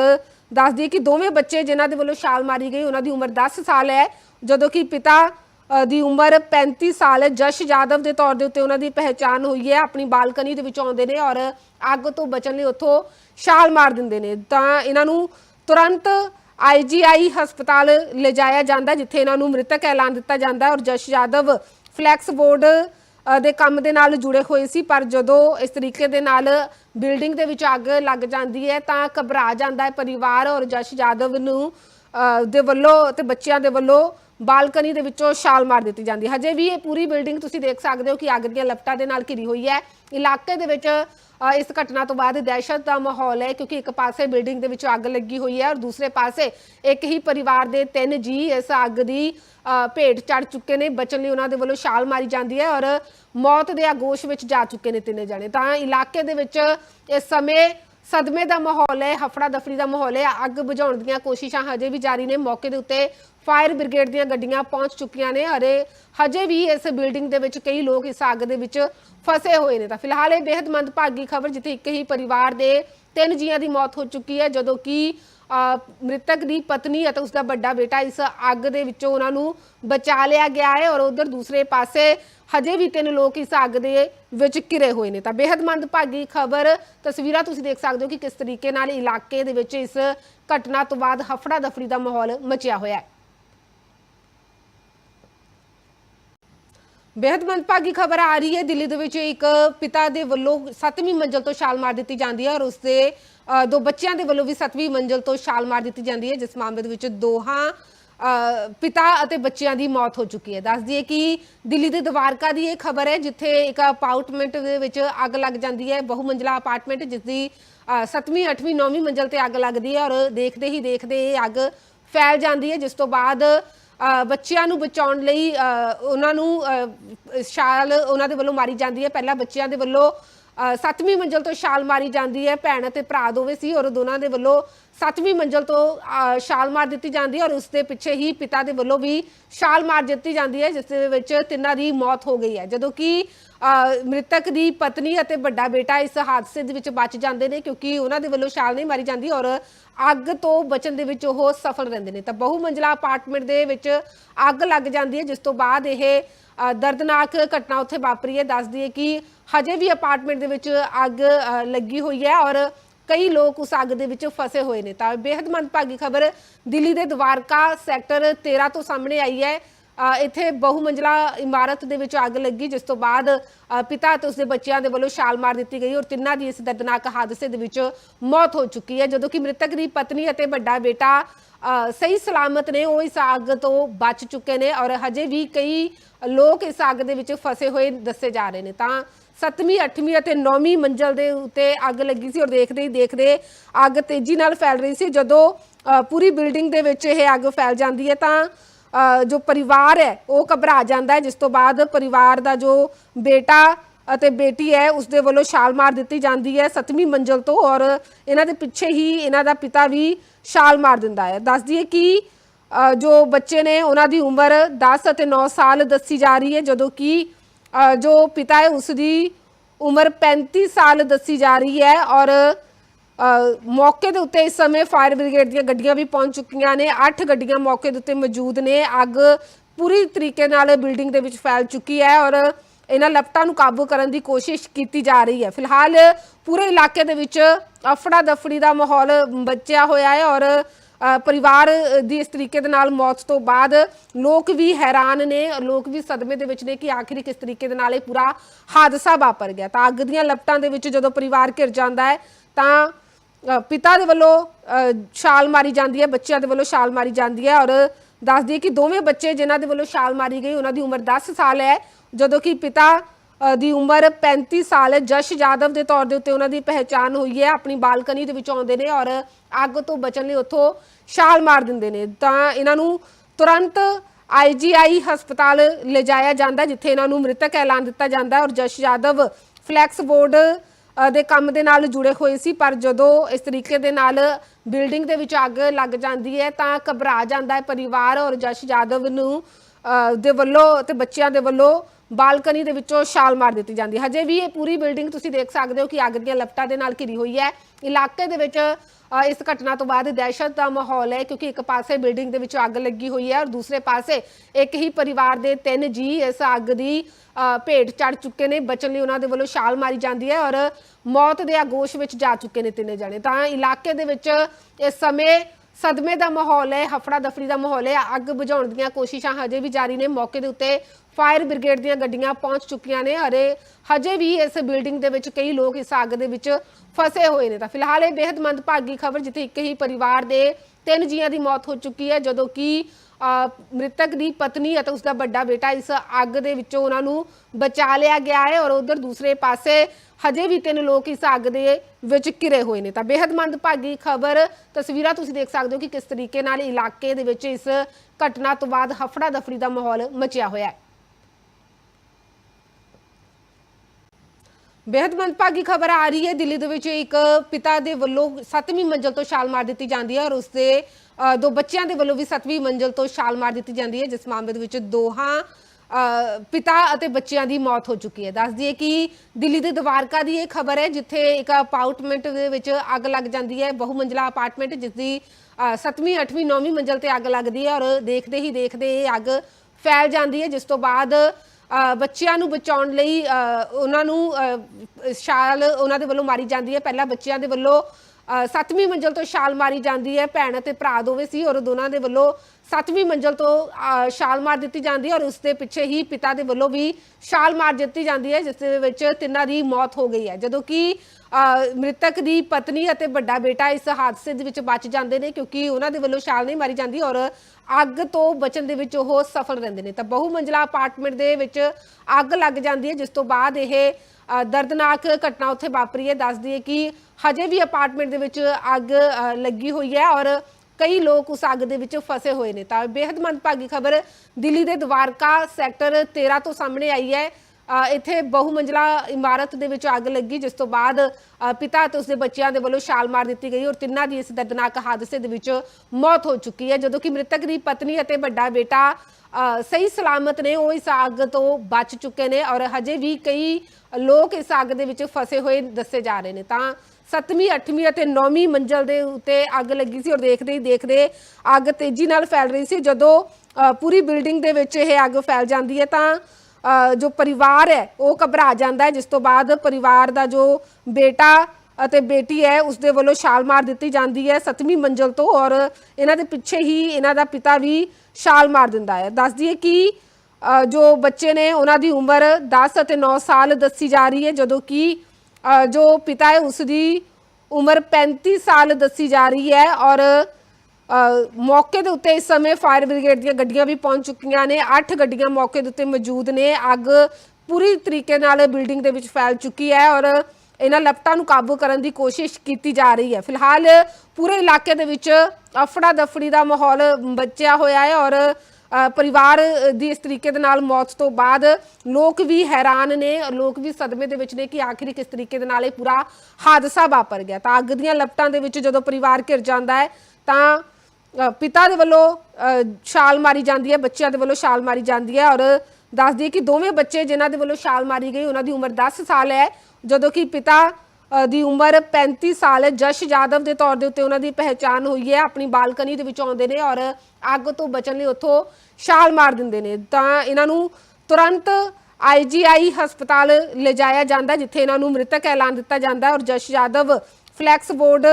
ਦੱਸ ਦਈਏ ਕਿ ਦੋਵੇਂ ਬੱਚੇ ਜਿਨ੍ਹਾਂ ਦੇ ਵੱਲੋਂ ਛਾਲ ਮਾਰੀ ਗਈ, ਉਹਨਾਂ ਦੀ ਉਮਰ 10 ਸਾਲ ਹੈ। ਜਦੋਂ ਕਿ ਪਿਤਾ ਦੀ ਉਮਰ 35 ਸਾਲ ਹੈ ਜਸ਼ ਯਾਦਵ ਦੇ ਤੌਰ ਦੇ ਉੱਤੇ ਉਹਨਾਂ ਦੀ ਪਹਿਚਾਣ ਹੋਈ ਹੈ, ਆਪਣੀ ਬਾਲਕਨੀ ਦੇ ਵਿੱਚ ਆਉਂਦੇ ਨੇ ਔਰ ਅੱਗ ਤੋਂ ਬਚਣ ਲਈ ਉੱਥੋਂ ਛਾਲ ਮਾਰ ਦਿੰਦੇ ਨੇ। ਤਾਂ ਇਹਨਾਂ ਨੂੰ ਤੁਰੰਤ ਆਈਜੀਆਈ ਹਸਪਤਾਲ ਲਿਜਾਇਆ ਜਾਂਦਾ, ਜਿੱਥੇ ਇਹਨਾਂ ਨੂੰ ਮ੍ਰਿਤਕ ਐਲਾਨ ਦਿੱਤਾ ਜਾਂਦਾ ਔਰ ਜਸ਼ ਯਾਦਵ ਫਲੈਕਸ ਬੋਰਡ ਦੇ ਕੰਮ ਦੇ ਨਾਲ ਜੁੜੇ ਹੋਏ ਸੀ, ਪਰ ਜਦੋਂ ਇਸ ਤਰੀਕੇ ਦੇ ਨਾਲ ਬਿਲਡਿੰਗ ਦੇ ਵਿੱਚ ਅੱਗ ਲੱਗ ਜਾਂਦੀ ਹੈ, ਤਾਂ ਘਬਰਾ ਜਾਂਦਾ ਹੈ ਪਰਿਵਾਰ ਔਰ ਜਸ਼ ਯਾਦਵ ਨੂੰ ਦੇ ਵੱਲੋਂ ਤੇ ਬੱਚਿਆਂ ਦੇ ਵੱਲੋਂ ਬਾਲਕਨੀ ਦੇ ਵਿੱਚੋਂ ਛਾਲ ਮਾਰ ਦਿੱਤੀ ਜਾਂਦੀ ਹੈ। ਹਜੇ ਵੀ ਇਹ ਪੂਰੀ ਬਿਲਡਿੰਗ ਤੁਸੀਂ ਦੇਖ ਸਕਦੇ ਹੋ ਕਿ ਅੱਗ ਦੀਆਂ ਲਪਟਾਂ ਦੇ ਨਾਲ ਘਿਰੀ ਹੋਈ ਹੈ। ਇਲਾਕੇ ਦੇ ਵਿੱਚ ਇਸ ਘਟਨਾ ਤੋਂ ਬਾਅਦ ਦਹਿਸ਼ਤ ਦਾ ਮਾਹੌਲ ਹੈ ਕਿਉਂਕਿ ਇੱਕ ਪਾਸੇ ਬਿਲਡਿੰਗ ਦੇ ਵਿੱਚ ਅੱਗ ਲੱਗੀ ਹੋਈ ਹੈ ਔਰ ਦੂਸਰੇ ਪਾਸੇ ਇੱਕ ਹੀ ਪਰਿਵਾਰ ਦੇ ਤਿੰਨ ਜੀ ਇਸ ਅੱਗ ਦੀ ਅ, ਭੇਟ ਚੜ ਚੁੱਕੇ ਨੇ। ਬਚਣ ਲਈ ਉਹਨਾਂ ਦੇ ਵੱਲੋਂ ਛਾਲ ਮਾਰੀ ਜਾਂਦੀ ਹੈ ਔਰ ਮੌਤ ਦੇ ਆਗੋਸ਼ ਵਿੱਚ ਜਾ ਚੁੱਕੇ ਨੇ ਤਿੰਨੇ ਜਣੇ। ਤਾਂ ਇਲਾਕੇ ਦੇ ਵਿੱਚ ਇਸ ਸਮੇਂ ਸਦਮੇ ਦਾ ਮਾਹੌਲ ਹੈ ਹਫੜਾ ਦਫੜੀ ਦਾ ਮਾਹੌਲ ਹੈ। ਅੱਗ ਬੁਝਾਉਣ ਦੀਆਂ ਕੋਸ਼ਿਸ਼ਾਂ ਹਜੇ ਵੀ ਜਾਰੀ ਨੇ। ਮੌਕੇ ਦੇ ਉੱਤੇ ਫਾਇਰ ਬ੍ਰਿਗੇਡ ਦੀਆਂ ਗੱਡੀਆਂ ਪਹੁੰਚ ਚੁੱਕੀਆਂ ਨੇ। ਅਰੇ ਹਜੇ ਵੀ ਇਸ ਬਿਲਡਿੰਗ ਦੇ ਵਿੱਚ ਕਈ ਲੋਕ ਇਸ ਅੱਗ ਦੇ ਵਿੱਚ ਫਸੇ ਹੋਏ ਨੇ। ਤਾਂ ਫਿਲਹਾਲ ਇਹ ਬੇहद ਮੰਦਭਾਗੀ ਖਬਰ ਜਿੱਥੇ ਇੱਕ ਹੀ ਪਰਿਵਾਰ ਦੇ ਤਿੰਨ ਜੀਆਂ ਦੀ ਮੌਤ ਹੋ ਚੁੱਕੀ ਹੈ ਜਦੋਂ ਕਿ ਅ, ਮ੍ਰਿਤਕ ਦੀ ਪਤਨੀ ਅਤੇ ਉਸਦਾ ਵੱਡਾ ਬੇਟਾ ਇਸ ਅੱਗ ਦੇ ਵਿੱਚੋਂ ਉਹਨਾਂ ਨੂੰ ਬਚਾ ਲਿਆ ਗਿਆ ਹੈ ਔਰ ਉਧਰ ਦੂਸਰੇ ਪਾਸੇ ਹਜੇ ਵੀ ਤਿੰਨ ਲੋਕ ਇਸ ਅੱਗ ਦੇ ਵਿੱਚ ਘਿਰੇ ਹੋਏ ਨੇ। ਤਾਂ ਬੇहद ਮੰਦਭਾਗੀ ਖਬਰ ਤਸਵੀਰਾਂ ਤੁਸੀਂ ਦੇਖ ਸਕਦੇ ਹੋ ਕਿ ਕਿਸ ਤਰੀਕੇ ਨਾਲ ਇਲਾਕੇ ਦੇ ਵਿੱਚ ਇਸ ਘਟਨਾ ਤੋਂ ਬਾਅਦ ਹਫੜਾ ਦਫੜੀ ਦਾ ਮਾਹੌਲ ਮਚਿਆ ਹੋਇਆ ਹੈ। ਬੇहद ਮੰਦਭਾਗੀ ਖਬਰ ਆ ਰਹੀ ਹੈ। ਦਿੱਲੀ ਦੇ ਵਿੱਚ ਇੱਕ ਪਿਤਾ ਦੇ ਵੱਲੋਂ 7ਵੀਂ ਮੰਜ਼ਲ ਤੋਂ ਛਾਲ ਮਾਰ ਦਿੱਤੀ ਜਾਂਦੀ ਹੈ ਔਰ ਉਸਦੇ ਦੋ ਬੱਚਿਆਂ ਦੇ ਵੱਲੋਂ ਵੀ 7ਵੀਂ ਮੰਜ਼ਲ ਤੋਂ ਛਾਲ ਮਾਰ ਦਿੱਤੀ ਜਾਂਦੀ ਹੈ, ਜਿਸ ਮਾਮਲੇ ਦੇ ਵਿੱਚ ਦੋਹਾਂ ਪਿਤਾ ਅਤੇ ਬੱਚਿਆਂ ਦੀ ਮੌਤ ਹੋ ਚੁੱਕੀ ਹੈ। ਦੱਸ ਦਈਏ ਕਿ ਦਿੱਲੀ ਦੇ ਦਵਾਰਕਾ ਦੀ ਇਹ ਖਬਰ ਹੈ, ਜਿੱਥੇ ਇੱਕ ਅਪਾਰਟਮੈਂਟ ਦੇ ਵਿੱਚ ਅੱਗ ਲੱਗ ਜਾਂਦੀ ਹੈ। ਬਹੁ ਮੰਜ਼ਲਾ ਅਪਾਰਟਮੈਂਟ ਜਿਸ ਦੀ 7ਵੀਂ 8ਵੀਂ 9ਵੀਂ ਮੰਜ਼ਲ ਤੇ ਅੱਗ ਲੱਗਦੀ ਹੈ ਔਰ ਦੇਖਦੇ ਹੀ ਦੇਖਦੇ ਇਹ ਅੱਗ ਫੈਲ ਜਾਂਦੀ ਹੈ, ਜਿਸ ਤੋਂ ਬਾਅਦ ਬੱਚਿਆਂ ਨੂੰ ਬਚਾਉਣ ਲਈ ਉਹਨਾਂ ਨੂੰ ਛਾਲ ਉਹਨਾਂ ਦੇ ਵੱਲੋਂ ਮਾਰੀ ਜਾਂਦੀ ਹੈ। ਪਹਿਲਾਂ ਬੱਚਿਆਂ ਦੇ ਵੱਲੋਂ ਸੱਤਵੀਂ ਮੰਜ਼ਲ ਤੋਂ ਛਾਲ ਮਾਰੀ ਜਾਂਦੀ ਹੈ, ਭੈਣ ਅਤੇ ਭਰਾ ਦੋਵੇਂ ਸੀ ਔਰ ਦੋਨਾਂ ਦੇ ਵੱਲੋਂ ਸੱਤਵੀਂ ਮੰਜ਼ਲ ਤੋਂ ਛਾਲ ਮਾਰ ਦਿੱਤੀ ਜਾਂਦੀ ਹੈ ਔਰ ਉਸ ਦੇ ਪਿੱਛੇ ਹੀ ਪਿਤਾ ਦੇ ਵੱਲੋਂ ਵੀ ਛਾਲ ਮਾਰ ਦਿੱਤੀ ਜਾਂਦੀ ਹੈ, ਜਿਸ ਦੇ ਵਿੱਚ ਤਿੰਨਾਂ ਦੀ ਮੌਤ ਹੋ ਗਈ ਹੈ। ਜਦੋਂ ਕਿ ਮ੍ਰਿਤਕ ਦੀ ਪਤਨੀ ਅਤੇ ਵੱਡਾ ਬੇਟਾ ਇਸ ਹਾਦਸੇ ਦੇ ਵਿੱਚ ਬਚ ਜਾਂਦੇ ਨੇ ਕਿਉਂਕਿ ਉਹਨਾਂ ਦੇ ਵੱਲੋਂ ਛਾਲ ਨਹੀਂ ਮਾਰੀ ਜਾਂਦੀ ਔਰ ਅੱਗ ਤੋਂ ਬਚਣ ਦੇ ਵਿੱਚ ਉਹ ਸਫਲ ਰਹਿੰਦੇ ਨੇ। ਤਾਂ ਬਹੁ ਮੰਜ਼ਲਾ ਅਪਾਰਟਮੈਂਟ ਦੇ ਵਿੱਚ ਅੱਗ ਲੱਗ ਜਾਂਦੀ ਹੈ, ਜਿਸ ਤੋਂ ਬਾਅਦ ਇਹ ਦਰਦਨਾਕ ਘਟਨਾ ਉੱਥੇ ਵਾਪਰੀ ਹੈ। ਦੱਸਦੀ ਹੈ ਕਿ ਹਜੇ ਵੀ ਅਪਾਰਟਮੈਂਟ ਦੇ ਵਿੱਚ ਅੱਗ ਅ, ਲੱਗੀ ਹੋਈ ਹੈ ਔਰ ਕਈ ਲੋਕ ਉਸ ਅੱਗ ਦੇ ਵਿੱਚ ਫਸੇ ਹੋਏ ਨੇ। ਤਾਂ ਬੇहद ਮੰਦਭਾਗੀ ਖਬਰ ਦਿੱਲੀ ਦੇ ਦਵਾਰਕਾ ਸੈਕਟਰ 13 ਤੋਂ ਸਾਹਮਣੇ ਆਈ ਹੈ। ਇੱਥੇ ਬਹੁ ਮੰਜ਼ਲਾ ਇਮਾਰਤ ਦੇ ਵਿੱਚ ਅੱਗ ਲੱਗੀ, ਜਿਸ ਤੋਂ ਬਾਅਦ ਪਿਤਾ ਅਤੇ ਉਸਦੇ ਬੱਚਿਆਂ ਦੇ ਵੱਲੋਂ ਛਾਲ ਮਾਰ ਦਿੱਤੀ ਗਈ ਔਰ ਤਿੰਨਾਂ ਦੀ ਇਸ ਦਰਦਨਾਕ ਹਾਦਸੇ ਦੇ ਵਿੱਚ ਮੌਤ ਹੋ ਚੁੱਕੀ ਹੈ, ਜਦੋਂ ਕਿ ਮ੍ਰਿਤਕ ਦੀ ਪਤਨੀ ਅਤੇ ਵੱਡਾ ਬੇਟਾ ਸਹੀ ਸਲਾਮਤ ਨੇ, ਉਹ ਇਸ ਅੱਗ ਤੋਂ ਬਚ ਚੁੱਕੇ ਨੇ ਔਰ ਹਜੇ ਵੀ ਕਈ ਲੋਕ ਇਸ ਅੱਗ ਦੇ ਵਿੱਚ ਫਸੇ ਹੋਏ ਦੱਸੇ ਜਾ ਰਹੇ ਨੇ। ਤਾਂ ਸੱਤਵੀਂ, ਅੱਠਵੀਂ ਅਤੇ ਨੌਵੀਂ ਮੰਜ਼ਲ ਦੇ ਉੱਤੇ ਅੱਗ ਲੱਗੀ ਸੀ ਔਰ ਦੇਖਦੇ ਹੀ ਦੇਖਦੇ ਅੱਗ ਤੇਜ਼ੀ ਨਾਲ ਫੈਲ ਰਹੀ ਸੀ। ਜਦੋਂ ਪੂਰੀ ਬਿਲਡਿੰਗ ਦੇ ਵਿੱਚ ਇਹ ਅੱਗ ਫੈਲ ਜਾਂਦੀ ਹੈ ਤਾਂ ਜੋ ਪਰਿਵਾਰ ਹੈ, ਉਹ ਘਬਰਾ ਜਾਂਦਾ ਹੈ, ਜਿਸ ਤੋਂ ਬਾਅਦ ਪਰਿਵਾਰ ਦਾ ਜੋ ਬੇਟਾ ਅਤੇ ਬੇਟੀ ਹੈ ਉਸ ਦੇ ਵੱਲੋਂ ਛਾਲ ਮਾਰ ਦਿੱਤੀ ਜਾਂਦੀ ਹੈ ਸੱਤਵੀਂ ਮੰਜ਼ਲ ਤੋਂ ਔਰ ਇਹਨਾਂ ਦੇ ਪਿੱਛੇ ਹੀ ਇਹਨਾਂ ਦਾ ਪਿਤਾ ਵੀ ਛਾਲ ਮਾਰ ਦਿੰਦਾ ਹੈ। ਦੱਸ ਦਈਏ ਕਿ ਜੋ ਬੱਚੇ ਨੇ, ਉਹਨਾਂ ਦੀ ਉਮਰ 10 ਅਤੇ 9 ਸਾਲ ਦੱਸੀ ਜਾ ਰਹੀ ਹੈ, ਜਦੋਂ ਕਿ ਜੋ ਪਿਤਾ ਹੈ ਉਸ ਦੀ ਉਮਰ 35 ਸਾਲ ਦੱਸੀ ਜਾ ਰਹੀ ਹੈ ਔਰ ਮੌਕੇ ਦੇ ਉੱਤੇ ਇਸ ਸਮੇਂ ਫਾਇਰ ਬ੍ਰਿਗੇਡ ਦੀਆਂ ਗੱਡੀਆਂ ਵੀ ਪਹੁੰਚ ਚੁੱਕੀਆਂ ਨੇ। 8 ਗੱਡੀਆਂ ਮੌਕੇ ਦੇ ਉੱਤੇ ਮੌਜੂਦ ਨੇ। ਅੱਗ ਪੂਰੀ ਤਰੀਕੇ ਨਾਲ ਬਿਲਡਿੰਗ ਦੇ ਵਿੱਚ ਫੈਲ ਚੁੱਕੀ ਹੈ ਔਰ ਇਹਨਾਂ ਲਪਟਾਂ ਨੂੰ ਕਾਬੂ ਕਰਨ ਦੀ ਕੋਸ਼ਿਸ਼ ਕੀਤੀ ਜਾ ਰਹੀ ਹੈ। ਫਿਲਹਾਲ ਪੂਰੇ ਇਲਾਕੇ ਦੇ ਵਿੱਚ ਅਫੜਾ ਦਫੜੀ ਦਾ ਮਾਹੌਲ ਬਚਿਆ ਹੋਇਆ ਹੈ ਔਰ ਪਰਿਵਾਰ ਦੀ ਇਸ ਤਰੀਕੇ ਦੇ ਨਾਲ ਮੌਤ ਤੋਂ ਬਾਅਦ ਲੋਕ ਵੀ ਹੈਰਾਨ ਨੇ ਲੋਕ ਵੀ ਸਦਮੇ ਦੇ ਵਿੱਚ ਨੇ ਕਿ ਆਖਿਰ ਕਿਸ ਤਰੀਕੇ ਦੇ ਨਾਲ ਇਹ ਪੂਰਾ ਹਾਦਸਾ ਵਾਪਰ ਗਿਆ। ਤਾਂ ਅੱਗ ਦੀਆਂ ਲਪਟਾਂ ਦੇ ਵਿੱਚ ਜਦੋਂ ਪਰਿਵਾਰ ਘਿਰ ਜਾਂਦਾ ਹੈ ਤਾਂ ਪਿਤਾ ਦੇ ਵੱਲੋਂ ਛਾਲ ਮਾਰੀ ਜਾਂਦੀ ਹੈ, ਬੱਚਿਆਂ ਦੇ ਵੱਲੋਂ ਛਾਲ ਮਾਰੀ ਜਾਂਦੀ ਹੈ ਔਰ ਦੱਸ ਦਈਏ ਕਿ ਦੋਵੇਂ ਬੱਚੇ ਜਿਨ੍ਹਾਂ ਦੇ ਵੱਲੋਂ ਛਾਲ ਮਾਰੀ ਗਈ, ਉਹਨਾਂ ਦੀ ਉਮਰ 10 ਸਾਲ ਹੈ। ਜਦੋਂ ਕਿ ਪਿਤਾ ਦੀ ਉਮਰ 35 ਸਾਲ ਹੈ ਜਸ਼ ਜਾਦਵ ਦੇ ਤੌਰ ਦੇ ਉੱਤੇ ਉਹਨਾਂ ਦੀ ਪਹਿਚਾਨ ਹੋਈ ਹੈ, ਆਪਣੀ ਬਾਲਕਨੀ ਦੇ ਵਿੱਚ ਆਉਂਦੇ ਨੇ ਔਰ ਅੱਗ ਤੋਂ ਬਚਣ ਲਈ ਉੱਥੋਂ ਛਾਲ ਮਾਰ ਦਿੰਦੇ ਨੇ। ਤਾਂ ਇਹਨਾਂ ਨੂੰ ਤੁਰੰਤ ਆਈਜੀਆਈ ਹਸਪਤਾਲ ਲਿਜਾਇਆ ਜਾਂਦਾ, ਜਿੱਥੇ ਇਹਨਾਂ ਨੂੰ ਮ੍ਰਿਤਕ ਐਲਾਨ ਦਿੱਤਾ ਜਾਂਦਾ ਔਰ ਜਸ਼ ਯਾਦਵ ਫਲੈਕਸ ਬੋਰਡ ਦੇ ਕੰਮ ਦੇ ਨਾਲ ਜੁੜੇ ਹੋਏ ਸੀ, ਪਰ ਜਦੋਂ ਇਸ ਤਰੀਕੇ ਦੇ ਨਾਲ ਬਿਲਡਿੰਗ ਦੇ ਵਿੱਚ ਅੱਗ ਲੱਗ ਜਾਂਦੀ ਹੈ, ਤਾਂ ਘਬਰਾ ਜਾਂਦਾ ਹੈ ਪਰਿਵਾਰ ਔਰ ਜਸ਼ ਯਾਦਵ ਨੂੰ ਦੇ ਵੱਲੋਂ ਤੇ ਬੱਚਿਆਂ ਦੇ ਵੱਲੋਂ ਬਾਲਕਨੀ ਦੇ ਵਿੱਚੋਂ ਛਾਲ ਮਾਰ ਦਿੱਤੀ ਜਾਂਦੀ ਹੈ। ਹਜੇ ਵੀ ਇਹ ਪੂਰੀ ਬਿਲਡਿੰਗ ਤੁਸੀਂ ਦੇਖ ਸਕਦੇ ਹੋ ਕਿ ਅੱਗ ਦੀਆਂ ਲਪਟਾਂ ਦੇ ਨਾਲ ਘਿਰੀ ਹੋਈ ਹੈ। ਇਲਾਕੇ ਦੇ ਵਿੱਚ ਇਸ ਘਟਨਾ ਤੋਂ ਬਾਅਦ ਦਹਿਸ਼ਤ ਦਾ ਮਾਹੌਲ ਹੈ, ਕਿਉਂਕਿ ਇੱਕ ਪਾਸੇ ਬਿਲਡਿੰਗ ਦੇ ਵਿੱਚ ਅੱਗ ਲੱਗੀ ਹੋਈ ਹੈ ਔਰ ਦੂਸਰੇ ਪਾਸੇ ਇੱਕ ਹੀ ਪਰਿਵਾਰ ਦੇ ਤਿੰਨ ਜੀ ਇਸ ਅੱਗ ਦੀ ਭੇਟ ਚੜ ਚੁੱਕੇ ਨੇ, ਬਚਣ ਲਈ ਉਹਨਾਂ ਦੇ ਵੱਲੋਂ ਛਾਲ ਮਾਰੀ ਜਾਂਦੀ ਹੈ ਔਰ ਮੌਤ ਦੇ ਆਗੋਸ਼ ਵਿੱਚ ਜਾ ਚੁੱਕੇ ਨੇ ਤਿੰਨੇ ਜਣੇ। ਤਾਂ ਇਲਾਕੇ ਦੇ ਵਿੱਚ ਇਸ ਸਮੇਂ ਸਦਮੇ ਦਾ ਮਾਹੌਲ ਹੈ, ਹਫੜਾ ਦਫੜੀ ਦਾ ਮਾਹੌਲ ਹੈ, ਅੱਗ ਬੁਝਾਉਣ ਦੀਆਂ ਕੋਸ਼ਿਸ਼ਾਂ ਹਜੇ ਵੀ ਜਾਰੀ ਨੇ। ਮੌਕੇ ਦੇ ਉੱਤੇ ਫਾਇਰ ਬ੍ਰਿਗੇਡ ਦੀਆਂ ਗੱਡੀਆਂ ਪਹੁੰਚ ਚੁੱਕੀਆਂ ਨੇ। ਅਰੇ, ਹਜੇ ਵੀ ਇਸ ਬਿਲਡਿੰਗ ਦੇ ਵਿੱਚ ਕਈ ਲੋਕ ਇਸ ਅੱਗ ਦੇ ਵਿੱਚ ਫਸੇ ਹੋਏ ਨੇ। ਤਾਂ ਫਿਲਹਾਲ ਇਹ ਬੇहद ਮੰਦਭਾਗੀ ਖਬਰ ਜਿੱਥੇ ਇੱਕ ਹੀ ਪਰਿਵਾਰ ਦੇ ਤਿੰਨ ਜੀਆਂ ਦੀ ਮੌਤ ਹੋ ਚੁੱਕੀ ਹੈ, ਜਦੋਂ ਕਿ ਮ੍ਰਿਤਕ ਦੀ ਪਤਨੀ ਅਤੇ ਉਸ ਦਾ ਵੱਡਾ ਬੇਟਾ ਇਸ ਅੱਗ ਦੇ ਵਿੱਚੋਂ ਉਹਨਾਂ ਨੂੰ ਬਚਾ ਲਿਆ ਗਿਆ ਹੈ ਔਰ ਉਧਰ ਦੂਸਰੇ ਪਾਸੇ ਹਜੇ ਵੀ ਤਿੰਨ ਲੋਕ ਇਸ ਅੱਗ ਦੇ ਵਿੱਚ ਘਿਰੇ ਹੋਏ ਨੇ। ਤਾਂ ਬੇहद ਮੰਦਭਾਗੀ ਖਬਰ, ਤਸਵੀਰਾਂ ਤੁਸੀਂ ਦੇਖ ਸਕਦੇ ਹੋ ਕਿ ਕਿਸ ਤਰੀਕੇ ਨਾਲ ਇਲਾਕੇ ਦੇ ਵਿੱਚ ਇਸ ਘਟਨਾ ਤੋਂ ਬਾਅਦ ਹਫੜਾ ਦਫੜੀ ਦਾ ਮਾਹੌਲ ਮਚਿਆ ਹੋਇਆ ਹੈ। ਬੇहद ਮੰਦਭਾਗੀ ਖਬਰ ਆ ਰਹੀ ਹੈ। ਦਿੱਲੀ ਦੇ ਵਿੱਚ ਇੱਕ ਪਿਤਾ ਦੇ ਵੱਲੋਂ 7ਵੀਂ ਮੰਜ਼ਲ ਤੋਂ ਛਾਲ ਮਾਰ ਦਿੱਤੀ ਜਾਂਦੀ ਹੈ ਔਰ ਉਸਦੇ ਦੋ ਬੱਚਿਆਂ ਦੇ ਵੱਲੋਂ ਵੀ 7ਵੀਂ ਮੰਜ਼ਲ ਤੋਂ ਛਾਲ ਮਾਰ ਦਿੱਤੀ ਜਾਂਦੀ ਹੈ, ਜਿਸ ਮਾਮਲੇ ਦੇ ਵਿੱਚ ਦੋਹਾਂ ਪਿਤਾ ਅਤੇ ਬੱਚਿਆਂ ਦੀ ਮੌਤ ਹੋ ਚੁੱਕੀ ਹੈ। ਦੱਸ ਦਈਏ ਕਿ ਦਿੱਲੀ ਦੇ ਦਵਾਰਕਾ ਦੀ ਇਹ ਖਬਰ ਹੈ, ਜਿੱਥੇ ਇੱਕ ਅਪਾਰਟਮੈਂਟ ਦੇ ਵਿੱਚ ਅੱਗ ਲੱਗ ਜਾਂਦੀ ਹੈ ਬਹੁ ਮੰਜ਼ਲਾ ਅਪਾਰਟਮੈਂਟ, ਜਿਸ ਦੀ 7ਵੀਂ 8ਵੀਂ 9ਵੀਂ ਮੰਜ਼ਲ ਤੇ ਅੱਗ ਲੱਗਦੀ ਹੈ ਔਰ ਦੇਖਦੇ ਹੀ ਦੇਖਦੇ ਇਹ ਅੱਗ ਫੈਲ ਜਾਂਦੀ ਹੈ, ਜਿਸ ਤੋਂ ਬਾਅਦ ਬੱਚਿਆਂ ਨੂੰ ਬਚਾਉਣ ਲਈ ਉਹਨਾਂ ਨੂੰ ਛਾਲ ਉਹਨਾਂ ਦੇ ਵੱਲੋਂ ਮਾਰੀ ਜਾਂਦੀ ਹੈ। ਪਹਿਲਾਂ ਬੱਚਿਆਂ ਦੇ ਵੱਲੋਂ ਸੱਤਵੀਂ ਮੰਜ਼ਲ ਤੋਂ ਛਾਲ ਮਾਰੀ ਜਾਂਦੀ ਹੈ ਭੈਣ ਅਤੇ ਭਰਾ ਦੋਵੇਂ ਸੀ ਔਰ ਦੋਨਾਂ ਦੇ ਵੱਲੋਂ ਸੱਤਵੀਂ ਮੰਜ਼ਲ ਤੋਂ ਛਾਲ ਮਾਰ ਦਿੱਤੀ ਜਾਂਦੀ ਹੈ ਔਰ ਉਸ ਦੇ ਪਿੱਛੇ ਹੀ ਪਿਤਾ ਦੇ ਵੱਲੋਂ ਵੀ ਛਾਲ ਮਾਰ ਦਿੱਤੀ ਜਾਂਦੀ ਹੈ ਜਿਸ ਦੇ ਵਿੱਚ ਤਿੰਨਾਂ ਦੀ ਮੌਤ ਹੋ ਗਈ ਹੈ। ਜਦੋਂ ਕਿ ਅ, ਮ੍ਰਿਤਕ ਦੀ ਪਤਨੀ ਅਤੇ ਵੱਡਾ ਬੇਟਾ ਇਸ ਹਾਦਸੇ ਦੇ ਵਿੱਚ ਬਚ ਜਾਂਦੇ ਨੇ ਕਿਉਂਕਿ ਉਹਨਾਂ ਦੇ ਵੱਲੋਂ ਛਾਲ ਨਹੀਂ ਮਾਰੀ ਜਾਂਦੀ ਔਰ ਅੱਗ ਤੋਂ ਬਚਣ ਦੇ ਵਿੱਚ ਉਹ ਸਫਲ ਰਹਿੰਦੇ ਨੇ। ਤਾਂ ਬਹੁ ਮੰਜ਼ਲਾ ਅਪਾਰਟਮੈਂਟ ਦੇ ਵਿੱਚ ਅੱਗ ਲੱਗ ਜਾਂਦੀ ਹੈ ਜਿਸ ਤੋਂ ਬਾਅਦ ਇਹ ਦਰਦਨਾਕ ਘਟਨਾ ਉੱਥੇ ਵਾਪਰੀ ਹੈ। ਦੱਸਦੀ ਹੈ ਕਿ ਹਜੇ ਵੀ ਅਪਾਰਟਮੈਂਟ ਦੇ ਵਿੱਚ ਅੱਗ ਅ, ਲੱਗੀ ਹੋਈ ਹੈ ਔਰ ਕਈ ਲੋਕ ਉਸ ਅੱਗ ਦੇ ਵਿੱਚ ਫਸੇ ਹੋਏ ਨੇ। ਤਾਂ ਬੇहद ਮੰਦਭਾਗੀ ਖਬਰ ਦਿੱਲੀ ਦੇ ਦਵਾਰਕਾ ਸੈਕਟਰ 13 ਤੋਂ ਸਾਹਮਣੇ ਆਈ ਹੈ। ਇੱਥੇ ਬਹੁ ਮੰਜ਼ਲਾ ਇਮਾਰਤ ਦੇ ਵਿੱਚ ਅੱਗ ਲੱਗੀ, ਜਿਸ ਤੋਂ ਬਾਅਦ ਪਿਤਾ ਅਤੇ ਉਸਦੇ ਬੱਚਿਆਂ ਦੇ ਵੱਲੋਂ ਛਾਲ ਮਾਰ ਦਿੱਤੀ ਗਈ ਔਰ ਤਿੰਨਾਂ ਦੀ ਇਸ ਦਰਦਨਾਕ ਹਾਦਸੇ ਦੇ ਵਿੱਚ ਮੌਤ ਹੋ ਚੁੱਕੀ ਹੈ, ਜਦੋਂ ਕਿ ਮ੍ਰਿਤਕ ਦੀ ਪਤਨੀ ਅਤੇ ਵੱਡਾ ਬੇਟਾ ਸਹੀ ਸਲਾਮਤ ਨੇ, ਉਹ ਇਸ ਅੱਗ ਤੋਂ ਬਚ ਚੁੱਕੇ ਨੇ ਔਰ ਹਜੇ ਵੀ ਕਈ ਲੋਕ ਇਸ ਅੱਗ ਦੇ ਵਿੱਚ ਫਸੇ ਹੋਏ ਦੱਸੇ ਜਾ ਰਹੇ ਨੇ। ਤਾਂ ਸੱਤਵੀਂ, ਅੱਠਵੀਂ ਅਤੇ ਨੌਵੀਂ ਮੰਜ਼ਲ ਦੇ ਉੱਤੇ ਅੱਗ ਲੱਗੀ ਸੀ ਔਰ ਦੇਖਦੇ ਹੀ ਦੇਖਦੇ ਅੱਗ ਤੇਜ਼ੀ ਨਾਲ ਫੈਲ ਰਹੀ ਸੀ। ਜਦੋਂ ਪੂਰੀ ਬਿਲਡਿੰਗ ਦੇ ਵਿੱਚ ਇਹ ਅੱਗ ਫੈਲ ਜਾਂਦੀ ਹੈ ਤਾਂ ਜੋ ਪਰਿਵਾਰ ਹੈ, ਉਹ ਘਬਰਾ ਜਾਂਦਾ ਹੈ, ਜਿਸ ਤੋਂ ਬਾਅਦ ਪਰਿਵਾਰ ਦਾ ਜੋ ਬੇਟਾ ਅਤੇ ਬੇਟੀ ਹੈ ਉਸ ਦੇ ਵੱਲੋਂ ਛਾਲ ਮਾਰ ਦਿੱਤੀ ਜਾਂਦੀ ਹੈ ਸੱਤਵੀਂ ਮੰਜ਼ਲ ਤੋਂ ਔਰ ਇਹਨਾਂ ਦੇ ਪਿੱਛੇ ਹੀ ਇਹਨਾਂ ਦਾ ਪਿਤਾ ਵੀ ਛਾਲ ਮਾਰ ਦਿੰਦਾ ਹੈ। ਦੱਸ ਦਈਏ ਕਿ ਜੋ ਬੱਚੇ ਨੇ, ਉਹਨਾਂ ਦੀ ਉਮਰ 10 ਅਤੇ 9 ਸਾਲ ਦੱਸੀ ਜਾ ਰਹੀ ਹੈ, ਜਦੋਂ ਕਿ ਜੋ ਪਿਤਾ ਹੈ ਉਸ ਦੀ ਉਮਰ 35 ਸਾਲ ਦੱਸੀ ਜਾ ਰਹੀ ਹੈ ਔਰ ਮੌਕੇ ਦੇ ਉੱਤੇ ਇਸ ਸਮੇਂ ਫਾਇਰ ਬ੍ਰਿਗੇਡ ਦੀਆਂ ਗੱਡੀਆਂ ਵੀ ਪਹੁੰਚ ਚੁੱਕੀਆਂ ਨੇ। 8 ਗੱਡੀਆਂ ਮੌਕੇ ਦੇ ਉੱਤੇ ਮੌਜੂਦ ਨੇ। ਅੱਗ ਪੂਰੀ ਤਰੀਕੇ ਨਾਲ ਬਿਲਡਿੰਗ ਦੇ ਵਿੱਚ ਫੈਲ ਚੁੱਕੀ ਹੈ ਔਰ ਇਹਨਾਂ ਲਪਟਾਂ ਨੂੰ ਕਾਬੂ ਕਰਨ ਦੀ ਕੋਸ਼ਿਸ਼ ਕੀਤੀ ਜਾ ਰਹੀ ਹੈ। ਫਿਲਹਾਲ ਪੂਰੇ ਇਲਾਕੇ ਦੇ ਵਿੱਚ ਅਫੜਾ ਦਫੜੀ ਦਾ ਮਾਹੌਲ ਬਚਿਆ ਹੋਇਆ ਹੈ ਔਰ ਪਰਿਵਾਰ ਦੀ ਇਸ ਤਰੀਕੇ ਦੇ ਨਾਲ ਮੌਤ ਤੋਂ ਬਾਅਦ ਲੋਕ ਵੀ ਹੈਰਾਨ ਨੇ। ਲੋਕ ਵੀ ਸਦਮੇ ਦੇ ਵਿੱਚ ਨੇ ਕਿ ਆਖਿਰ ਕਿਸ ਤਰੀਕੇ ਦੇ ਨਾਲ ਇਹ ਪੂਰਾ ਹਾਦਸਾ ਵਾਪਰ ਗਿਆ। ਤਾਂ ਅੱਗ ਦੀਆਂ ਲਪਟਾਂ ਦੇ ਵਿੱਚ ਜਦੋਂ ਪਰਿਵਾਰ ਘਿਰ ਜਾਂਦਾ ਹੈ, ਤਾਂ ਪਿਤਾ ਦੇ ਵੱਲੋਂ ਛਾਲ ਮਾਰੀ ਜਾਂਦੀ ਹੈ, ਬੱਚਿਆਂ ਦੇ ਵੱਲੋਂ ਛਾਲ ਮਾਰੀ ਜਾਂਦੀ ਹੈ ਔਰ ਦੱਸ ਦਈਏ ਕਿ ਦੋਵੇਂ ਬੱਚੇ ਜਿਨ੍ਹਾਂ ਦੇ ਵੱਲੋਂ ਛਾਲ ਮਾਰੀ ਗਈ, ਉਹਨਾਂ ਦੀ ਉਮਰ 10 ਸਾਲ ਹੈ। ਜਦੋਂ ਕਿ ਪਿਤਾ ਦੀ ਉਮਰ 35 ਸਾਲ ਹੈ ਜਸ਼ ਜਾਦਵ ਦੇ ਤੌਰ ਦੇ ਉੱਤੇ ਉਹਨਾਂ ਦੀ ਪਹਿਚਾਣ ਹੋਈ ਹੈ, ਆਪਣੀ ਬਾਲਕਨੀ ਦੇ ਵਿੱਚ ਆਉਂਦੇ ਨੇ ਔਰ ਅੱਗ ਤੋਂ ਬਚਣ ਲਈ ਉੱਥੋਂ ਛਾਲ ਮਾਰ ਦਿੰਦੇ ਨੇ। ਤਾਂ ਇਹਨਾਂ ਨੂੰ ਤੁਰੰਤ ਆਈਜੀਆਈ ਹਸਪਤਾਲ ਲਿਜਾਇਆ ਜਾਂਦਾ, ਜਿੱਥੇ ਇਹਨਾਂ ਨੂੰ ਮ੍ਰਿਤਕ ਐਲਾਨ ਦਿੱਤਾ ਜਾਂਦਾ ਔਰ ਜਸ਼ ਜਾਦਵ ਫਲੈਕਸ ਬੋਰਡ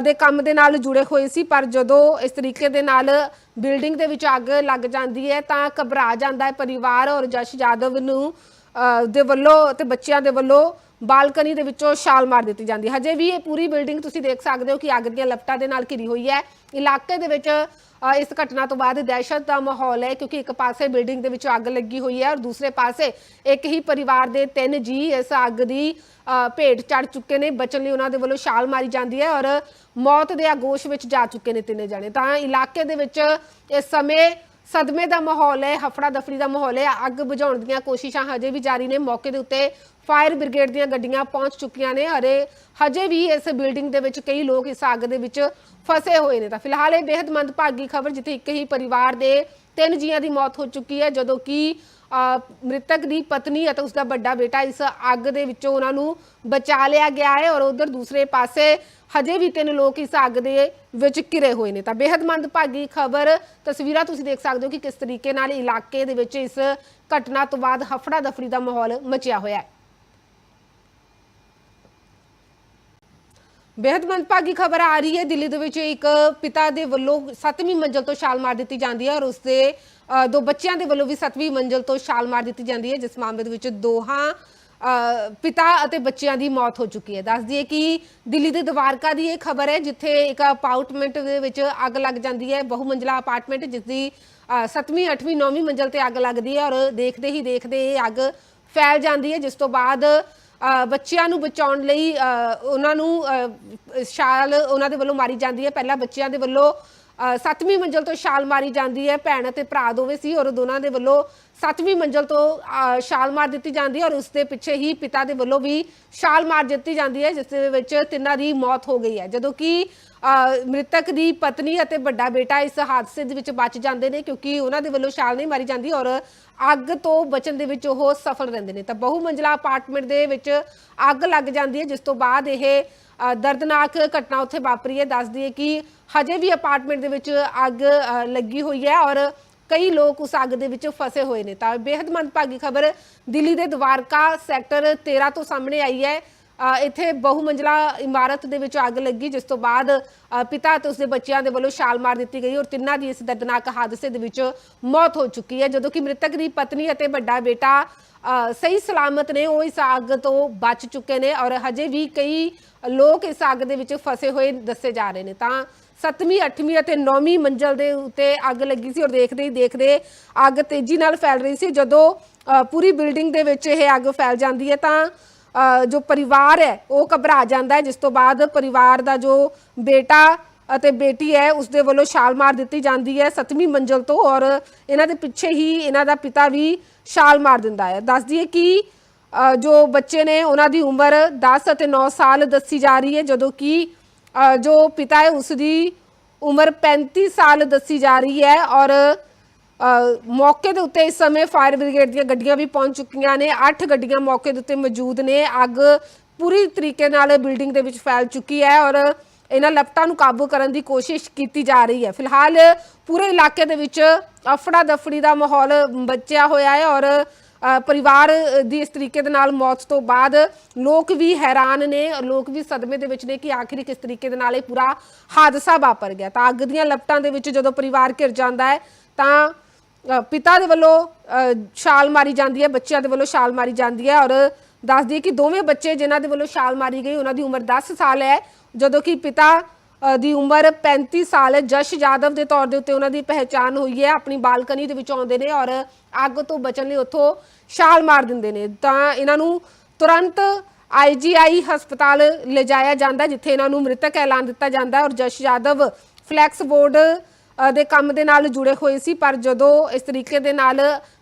ਦੇ ਕੰਮ ਦੇ ਨਾਲ ਜੁੜੇ ਹੋਏ ਸੀ, ਪਰ ਜਦੋਂ ਇਸ ਤਰੀਕੇ ਦੇ ਨਾਲ ਬਿਲਡਿੰਗ ਦੇ ਵਿੱਚ ਅੱਗ ਲੱਗ ਜਾਂਦੀ ਹੈ, ਤਾਂ ਘਬਰਾ ਜਾਂਦਾ ਹੈ ਪਰਿਵਾਰ ਔਰ ਜਸ਼ ਯਾਦਵ ਨੂੰ ਦੇ ਵੱਲੋਂ ਤੇ ਬੱਚਿਆਂ ਦੇ ਵੱਲੋਂ ਬਾਲਕਨੀ ਦੇ ਵਿੱਚੋਂ ਛਾਲ ਮਾਰ ਦਿੱਤੀ ਜਾਂਦੀ ਹੈ। ਹਜੇ ਵੀ ਇਹ ਪੂਰੀ ਬਿਲਡਿੰਗ ਤੁਸੀਂ ਦੇਖ ਸਕਦੇ ਹੋ ਕਿ ਅੱਗ ਦੀਆਂ ਲਪਟਾਂ ਦੇ ਨਾਲ ਘਿਰੀ ਹੋਈ ਹੈ। ਇਲਾਕੇ ਦੇ ਵਿੱਚ ਇਸ ਘਟਨਾ ਤੋਂ ਬਾਅਦ ਦਹਿਸ਼ਤ ਦਾ ਮਾਹੌਲ ਹੈ ਕਿਉਂਕਿ ਇੱਕ ਪਾਸੇ ਬਿਲਡਿੰਗ ਦੇ ਵਿੱਚ ਅੱਗ ਲੱਗੀ ਹੋਈ ਹੈ ਔਰ ਦੂਸਰੇ ਪਾਸੇ ਇੱਕ ਹੀ ਪਰਿਵਾਰ ਦੇ ਤਿੰਨ ਜੀ ਇਸ ਅੱਗ ਦੀ ਅ, ਭੇਟ ਚੜ ਚੁੱਕੇ ਨੇ। ਬਚਣ ਲਈ ਉਹਨਾਂ ਦੇ ਵੱਲੋਂ ਛਾਲ ਮਾਰੀ ਜਾਂਦੀ ਹੈ ਔਰ ਮੌਤ ਦੇ ਆਗੋਸ਼ ਵਿੱਚ ਜਾ ਚੁੱਕੇ ਨੇ ਤਿੰਨੇ ਜਣੇ। ਤਾਂ ਇਲਾਕੇ ਦੇ ਵਿੱਚ ਇਸ ਸਮੇਂ ਸਦਮੇ ਦਾ ਮਾਹੌਲ ਹੈ ਹਫੜਾ ਦਫੜੀ ਦਾ ਮਾਹੌਲ ਹੈ। ਅੱਗ ਬੁਝਾਉਣ ਦੀਆਂ ਕੋਸ਼ਿਸ਼ਾਂ ਹਜੇ ਵੀ ਜਾਰੀ ਨੇ। ਮੌਕੇ ਦੇ ਉੱਤੇ ਫਾਇਰ ਬ੍ਰਿਗੇਡ ਦੀਆਂ ਗੱਡੀਆਂ ਪਹੁੰਚ ਚੁੱਕੀਆਂ ਨੇ। ਅਰੇ, ਹਜੇ ਵੀ ਇਸ ਬਿਲਡਿੰਗ ਦੇ ਵਿੱਚ ਕਈ ਲੋਕ ਇਸ ਅੱਗ ਦੇ ਵਿੱਚ ਫਸੇ ਹੋਏ ਨੇ। ਤਾਂ ਫਿਲਹਾਲ ਇਹ ਬੇहद ਮੰਦਭਾਗੀ ਖਬਰ, ਜਿੱਥੇ ਇੱਕ ਹੀ ਪਰਿਵਾਰ ਦੇ ਤਿੰਨ ਜੀਆਂ ਦੀ ਮੌਤ ਹੋ ਚੁੱਕੀ ਹੈ, ਜਦੋਂ ਕਿ ਮ੍ਰਿਤਕ ਦੀ ਪਤਨੀ ਅਤੇ ਉਸ ਦਾ ਵੱਡਾ ਬੇਟਾ ਇਸ ਅੱਗ ਦੇ ਵਿੱਚੋਂ ਉਹਨਾਂ ਨੂੰ ਬਚਾ ਲਿਆ ਗਿਆ ਹੈ ਔਰ ਉਧਰ ਦੂਸਰੇ ਪਾਸੇ ਹਜੇ ਵੀ ਤਿੰਨ ਲੋਕ ਇਸ ਅੱਗ ਦੇ ਵਿੱਚ ਘਿਰੇ ਹੋਏ ਨੇ। ਤਾਂ ਬੇहद ਮੰਦਭਾਗੀ ਖਬਰ, ਤਸਵੀਰਾਂ ਤੁਸੀਂ ਦੇਖ ਸਕਦੇ ਹੋ ਕਿ ਕਿਸ ਤਰੀਕੇ ਨਾਲ ਇਲਾਕੇ ਦੇ ਵਿੱਚ ਇਸ ਘਟਨਾ ਤੋਂ ਬਾਅਦ ਹਫੜਾ ਦਫੜੀ ਦਾ ਮਾਹੌਲ ਮਚਿਆ ਹੋਇਆ ਹੈ। ਬੇहद ਮੰਦਭਾਗੀ ਖਬਰ ਆ ਰਹੀ ਹੈ। ਦਿੱਲੀ ਦੇ ਵਿੱਚ ਇੱਕ ਪਿਤਾ ਦੇ ਵੱਲੋਂ 7ਵੀਂ ਮੰਜ਼ਲ ਤੋਂ ਛਾਲ ਮਾਰ ਦਿੱਤੀ ਜਾਂਦੀ ਹੈ ਔਰ ਉਸਦੇ ਦੋ ਬੱਚਿਆਂ ਦੇ ਵੱਲੋਂ ਵੀ 7ਵੀਂ ਮੰਜ਼ਲ ਤੋਂ ਛਾਲ ਮਾਰ ਦਿੱਤੀ ਜਾਂਦੀ ਹੈ, ਜਿਸ ਮਾਮਲੇ ਦੇ ਵਿੱਚ ਦੋਹਾਂ ਪਿਤਾ ਅਤੇ ਬੱਚਿਆਂ ਦੀ ਮੌਤ ਹੋ ਚੁੱਕੀ ਹੈ। ਦੱਸ ਦਈਏ ਕਿ ਦਿੱਲੀ ਦੇ ਦਵਾਰਕਾ ਦੀ ਇਹ ਖਬਰ ਹੈ, ਜਿੱਥੇ ਇੱਕ ਅਪਾਰਟਮੈਂਟ ਦੇ ਵਿੱਚ ਅੱਗ ਲੱਗ ਜਾਂਦੀ ਹੈ ਬਹੁ ਮੰਜ਼ਲਾ ਅਪਾਰਟਮੈਂਟ, ਜਿਸ ਦੀ 7ਵੀਂ 8ਵੀਂ 9ਵੀਂ ਮੰਜ਼ਲ ਤੇ ਅੱਗ ਲੱਗਦੀ ਹੈ ਔਰ ਦੇਖਦੇ ਹੀ ਦੇਖਦੇ ਇਹ ਅੱਗ ਫੈਲ ਜਾਂਦੀ ਹੈ, ਜਿਸ ਤੋਂ ਬਾਅਦ ਬੱਚਿਆਂ ਨੂੰ ਬਚਾਉਣ ਲਈ ਅ, ਉਹਨਾਂ ਨੂੰ ਛਾਲ ਉਹਨਾਂ ਦੇ ਵੱਲੋਂ ਮਾਰੀ ਜਾਂਦੀ ਹੈ। ਪਹਿਲਾਂ ਬੱਚਿਆਂ ਦੇ ਵੱਲੋਂ ਅ, ਸੱਤਵੀਂ ਮੰਜ਼ਲ ਤੋਂ ਛਾਲ ਮਾਰੀ ਜਾਂਦੀ ਹੈ। ਭੈਣ ਅਤੇ ਭਰਾ ਦੋਵੇਂ ਸੀ ਔਰ ਦੋਨਾਂ ਦੇ ਵੱਲੋਂ ਸੱਤਵੀਂ ਮੰਜ਼ਲ ਤੋਂ ਛਾਲ ਮਾਰ ਦਿੱਤੀ ਜਾਂਦੀ ਹੈ ਔਰ ਉਸ ਦੇ ਪਿੱਛੇ ਹੀ ਪਿਤਾ ਦੇ ਵੱਲੋਂ ਵੀ ਛਾਲ ਮਾਰ ਦਿੱਤੀ ਜਾਂਦੀ ਹੈ ਜਿਸ ਦੇ ਵਿੱਚ ਤਿੰਨਾਂ ਦੀ ਮੌਤ ਹੋ ਗਈ ਹੈ। ਜਦੋਂ ਕਿ ਮ੍ਰਿਤਕ ਦੀ ਪਤਨੀ ਅਤੇ ਵੱਡਾ ਬੇਟਾ ਇਸ ਹਾਦਸੇ ਦੇ ਵਿੱਚ ਬਚ ਜਾਂਦੇ ਨੇ ਕਿਉਂਕਿ ਉਹਨਾਂ ਦੇ ਵੱਲੋਂ ਛਾਲ ਨਹੀਂ ਮਾਰੀ ਜਾਂਦੀ ਔਰ ਅੱਗ ਤੋਂ ਬਚਣ ਦੇ ਵਿੱਚ ਉਹ ਸਫਲ ਰਹਿੰਦੇ ਨੇ। ਤਾਂ ਬਹੁ ਮੰਜ਼ਲਾ ਅਪਾਰਟਮੈਂਟ ਦੇ ਵਿੱਚ ਅੱਗ ਲੱਗ ਜਾਂਦੀ ਹੈ, ਜਿਸ ਤੋਂ ਬਾਅਦ ਇਹ ਦਰਦਨਾਕ ਘਟਨਾ ਉੱਥੇ ਵਾਪਰੀ ਹੈ। ਦੱਸਦੀ ਹੈ ਕਿ ਹਜੇ ਵੀ ਅਪਾਰਟਮੈਂਟ ਦੇ ਵਿੱਚ ਅੱਗ ਲੱਗੀ ਹੋਈ ਹੈ ਔਰ ਕਈ ਲੋਕ ਉਸ ਅੱਗ ਦੇ ਵਿੱਚ ਫਸੇ ਹੋਏ ਨੇ। ਤਾਂ ਬੇहद ਮੰਦਭਾਗੀ ਖਬਰ ਦਿੱਲੀ ਦੇ ਦਵਾਰਕਾ ਸੈਕਟਰ 13 ਤੋਂ ਸਾਹਮਣੇ ਆਈ ਹੈ। ਇੱਥੇ ਬਹੁ ਮੰਜ਼ਲਾ ਇਮਾਰਤ ਦੇ ਵਿੱਚ ਅੱਗ ਲੱਗੀ, ਜਿਸ ਤੋਂ ਬਾਅਦ ਪਿਤਾ ਅਤੇ ਉਸਦੇ ਬੱਚਿਆਂ ਦੇ ਵੱਲੋਂ ਛਾਲ ਮਾਰ ਦਿੱਤੀ ਗਈ ਔਰ ਤਿੰਨਾਂ ਦੀ ਇਸ ਦਰਦਨਾਕ ਹਾਦਸੇ ਦੇ ਵਿੱਚ ਮੌਤ ਹੋ ਚੁੱਕੀ ਹੈ। ਜਦੋਂ ਕਿ ਮ੍ਰਿਤਕ ਦੀ ਪਤਨੀ ਅਤੇ ਵੱਡਾ ਬੇਟਾ ਸਹੀ ਸਲਾਮਤ ਨੇ, ਉਹ ਇਸ ਅੱਗ ਤੋਂ ਬਚ ਚੁੱਕੇ ਨੇ ਔਰ ਹਜੇ ਵੀ ਕਈ ਲੋਕ ਇਸ ਅੱਗ ਦੇ ਵਿੱਚ ਫਸੇ ਹੋਏ ਦੱਸੇ ਜਾ ਰਹੇ ਨੇ। ਤਾਂ ਸੱਤਵੀਂ, ਅੱਠਵੀਂ ਅਤੇ ਨੌਵੀਂ ਮੰਜ਼ਲ ਦੇ ਉੱਤੇ ਅੱਗ ਲੱਗੀ ਸੀ ਔਰ ਦੇਖਦੇ ਹੀ ਦੇਖਦੇ ਅੱਗ ਤੇਜ਼ੀ ਨਾਲ ਫੈਲ ਰਹੀ ਸੀ। ਜਦੋਂ ਪੂਰੀ ਬਿਲਡਿੰਗ ਦੇ ਵਿੱਚ ਇਹ ਅੱਗ ਫੈਲ ਜਾਂਦੀ ਹੈ ਤਾਂ ਜੋ ਪਰਿਵਾਰ ਹੈ, ਉਹ ਘਬਰਾ ਜਾਂਦਾ ਹੈ, ਜਿਸ ਤੋਂ ਬਾਅਦ ਪਰਿਵਾਰ ਦਾ ਜੋ ਬੇਟਾ ਅਤੇ ਬੇਟੀ ਹੈ ਉਸ ਦੇ ਵੱਲੋਂ ਛਾਲ ਮਾਰ ਦਿੱਤੀ ਜਾਂਦੀ ਹੈ 7ਵੀਂ ਮੰਜ਼ਲ ਤੋਂ ਔਰ ਇਹਨਾਂ ਦੇ ਪਿੱਛੇ ਹੀ ਇਹਨਾਂ ਦਾ ਪਿਤਾ ਵੀ ਛਾਲ ਮਾਰ ਦਿੰਦਾ ਹੈ। ਦੱਸ ਦਈਏ ਕਿ ਜੋ ਬੱਚੇ ਨੇ, ਉਹਨਾਂ ਦੀ ਉਮਰ 10 ਅਤੇ 9 ਸਾਲ ਦੱਸੀ ਜਾ ਰਹੀ ਹੈ, ਜਦੋਂ ਕਿ ਜੋ ਪਿਤਾ ਹੈ ਉਸ ਦੀ ਉਮਰ 35 ਸਾਲ ਦੱਸੀ ਜਾ ਰਹੀ ਹੈ ਔਰ ਮੌਕੇ ਦੇ ਉੱਤੇ ਇਸ ਸਮੇਂ ਫਾਇਰ ਬ੍ਰਿਗੇਡ ਦੀਆਂ ਗੱਡੀਆਂ ਵੀ ਪਹੁੰਚ ਚੁੱਕੀਆਂ ਨੇ। 8 ਗੱਡੀਆਂ ਮੌਕੇ ਦੇ ਉੱਤੇ ਮੌਜੂਦ ਨੇ। ਅੱਗ ਪੂਰੀ ਤਰੀਕੇ ਨਾਲ ਬਿਲਡਿੰਗ ਦੇ ਵਿੱਚ ਫੈਲ ਚੁੱਕੀ ਹੈ ਔਰ ਇਹਨਾਂ ਲਪਟਾਂ ਨੂੰ ਕਾਬੂ ਕਰਨ ਦੀ ਕੋਸ਼ਿਸ਼ ਕੀਤੀ ਜਾ ਰਹੀ ਹੈ। ਫਿਲਹਾਲ ਪੂਰੇ ਇਲਾਕੇ ਦੇ ਵਿੱਚ ਅਫੜਾ ਦਫੜੀ ਦਾ ਮਾਹੌਲ ਬਚਿਆ ਹੋਇਆ ਹੈ ਔਰ ਪਰਿਵਾਰ ਦੀ ਇਸ ਤਰੀਕੇ ਦੇ ਨਾਲ ਮੌਤ ਤੋਂ ਬਾਅਦ ਲੋਕ ਵੀ ਹੈਰਾਨ ਨੇ। ਲੋਕ ਵੀ ਸਦਮੇ ਦੇ ਵਿੱਚ ਨੇ ਕਿ ਆਖਿਰ ਕਿਸ ਤਰੀਕੇ ਦੇ ਨਾਲ ਇਹ ਪੂਰਾ ਹਾਦਸਾ ਵਾਪਰ ਗਿਆ। ਤਾਂ ਅੱਗ ਦੀਆਂ ਲਪਟਾਂ ਦੇ ਵਿੱਚ ਜਦੋਂ ਪਰਿਵਾਰ ਘਿਰ ਜਾਂਦਾ ਹੈ ਤਾਂ ਪਿਤਾ ਦੇ ਵੱਲੋਂ ਛਾਲ ਮਾਰੀ ਜਾਂਦੀ ਹੈ, ਬੱਚਿਆਂ ਦੇ ਵੱਲੋਂ ਛਾਲ ਮਾਰੀ ਜਾਂਦੀ ਹੈ ਔਰ ਦੱਸ ਦਈਏ ਕਿ ਦੋਵੇਂ ਬੱਚੇ ਜਿਨ੍ਹਾਂ ਦੇ ਵੱਲੋਂ ਛਾਲ ਮਾਰੀ ਗਈ, ਉਹਨਾਂ ਦੀ ਉਮਰ 10 ਸਾਲ ਹੈ। ਜਦੋਂ ਕਿ ਪਿਤਾ ਦੀ ਉਮਰ 35 ਸਾਲ ਹੈ। ਜਸ਼ ਜਾਦਵ ਦੇ ਤੌਰ ਦੇ ਉੱਤੇ ਉਹਨਾਂ ਦੀ ਪਹਿਚਾਣ ਹੋਈ ਹੈ। ਆਪਣੀ ਬਾਲਕਨੀ ਦੇ ਵਿੱਚ ਆਉਂਦੇ ਨੇ ਔਰ ਅੱਗ ਤੋਂ ਬਚਣ ਲਈ ਉੱਥੋਂ ਛਾਲ ਮਾਰ ਦਿੰਦੇ ਨੇ। ਤਾਂ ਇਹਨਾਂ ਨੂੰ ਤੁਰੰਤ ਆਈਜੀਆਈ ਹਸਪਤਾਲ ਲਿਜਾਇਆ ਜਾਂਦਾ ਜਿੱਥੇ ਇਹਨਾਂ ਨੂੰ ਮ੍ਰਿਤਕ ਐਲਾਨ ਦਿੱਤਾ ਜਾਂਦਾ ਔਰ ਜਸ਼ ਜਾਦਵ ਫਲੈਕਸ ਬੋਰਡ ਦੇ ਕੰਮ ਦੇ ਨਾਲ ਜੁੜੇ ਹੋਏ ਸੀ, ਪਰ ਜਦੋਂ ਇਸ ਤਰੀਕੇ ਦੇ ਨਾਲ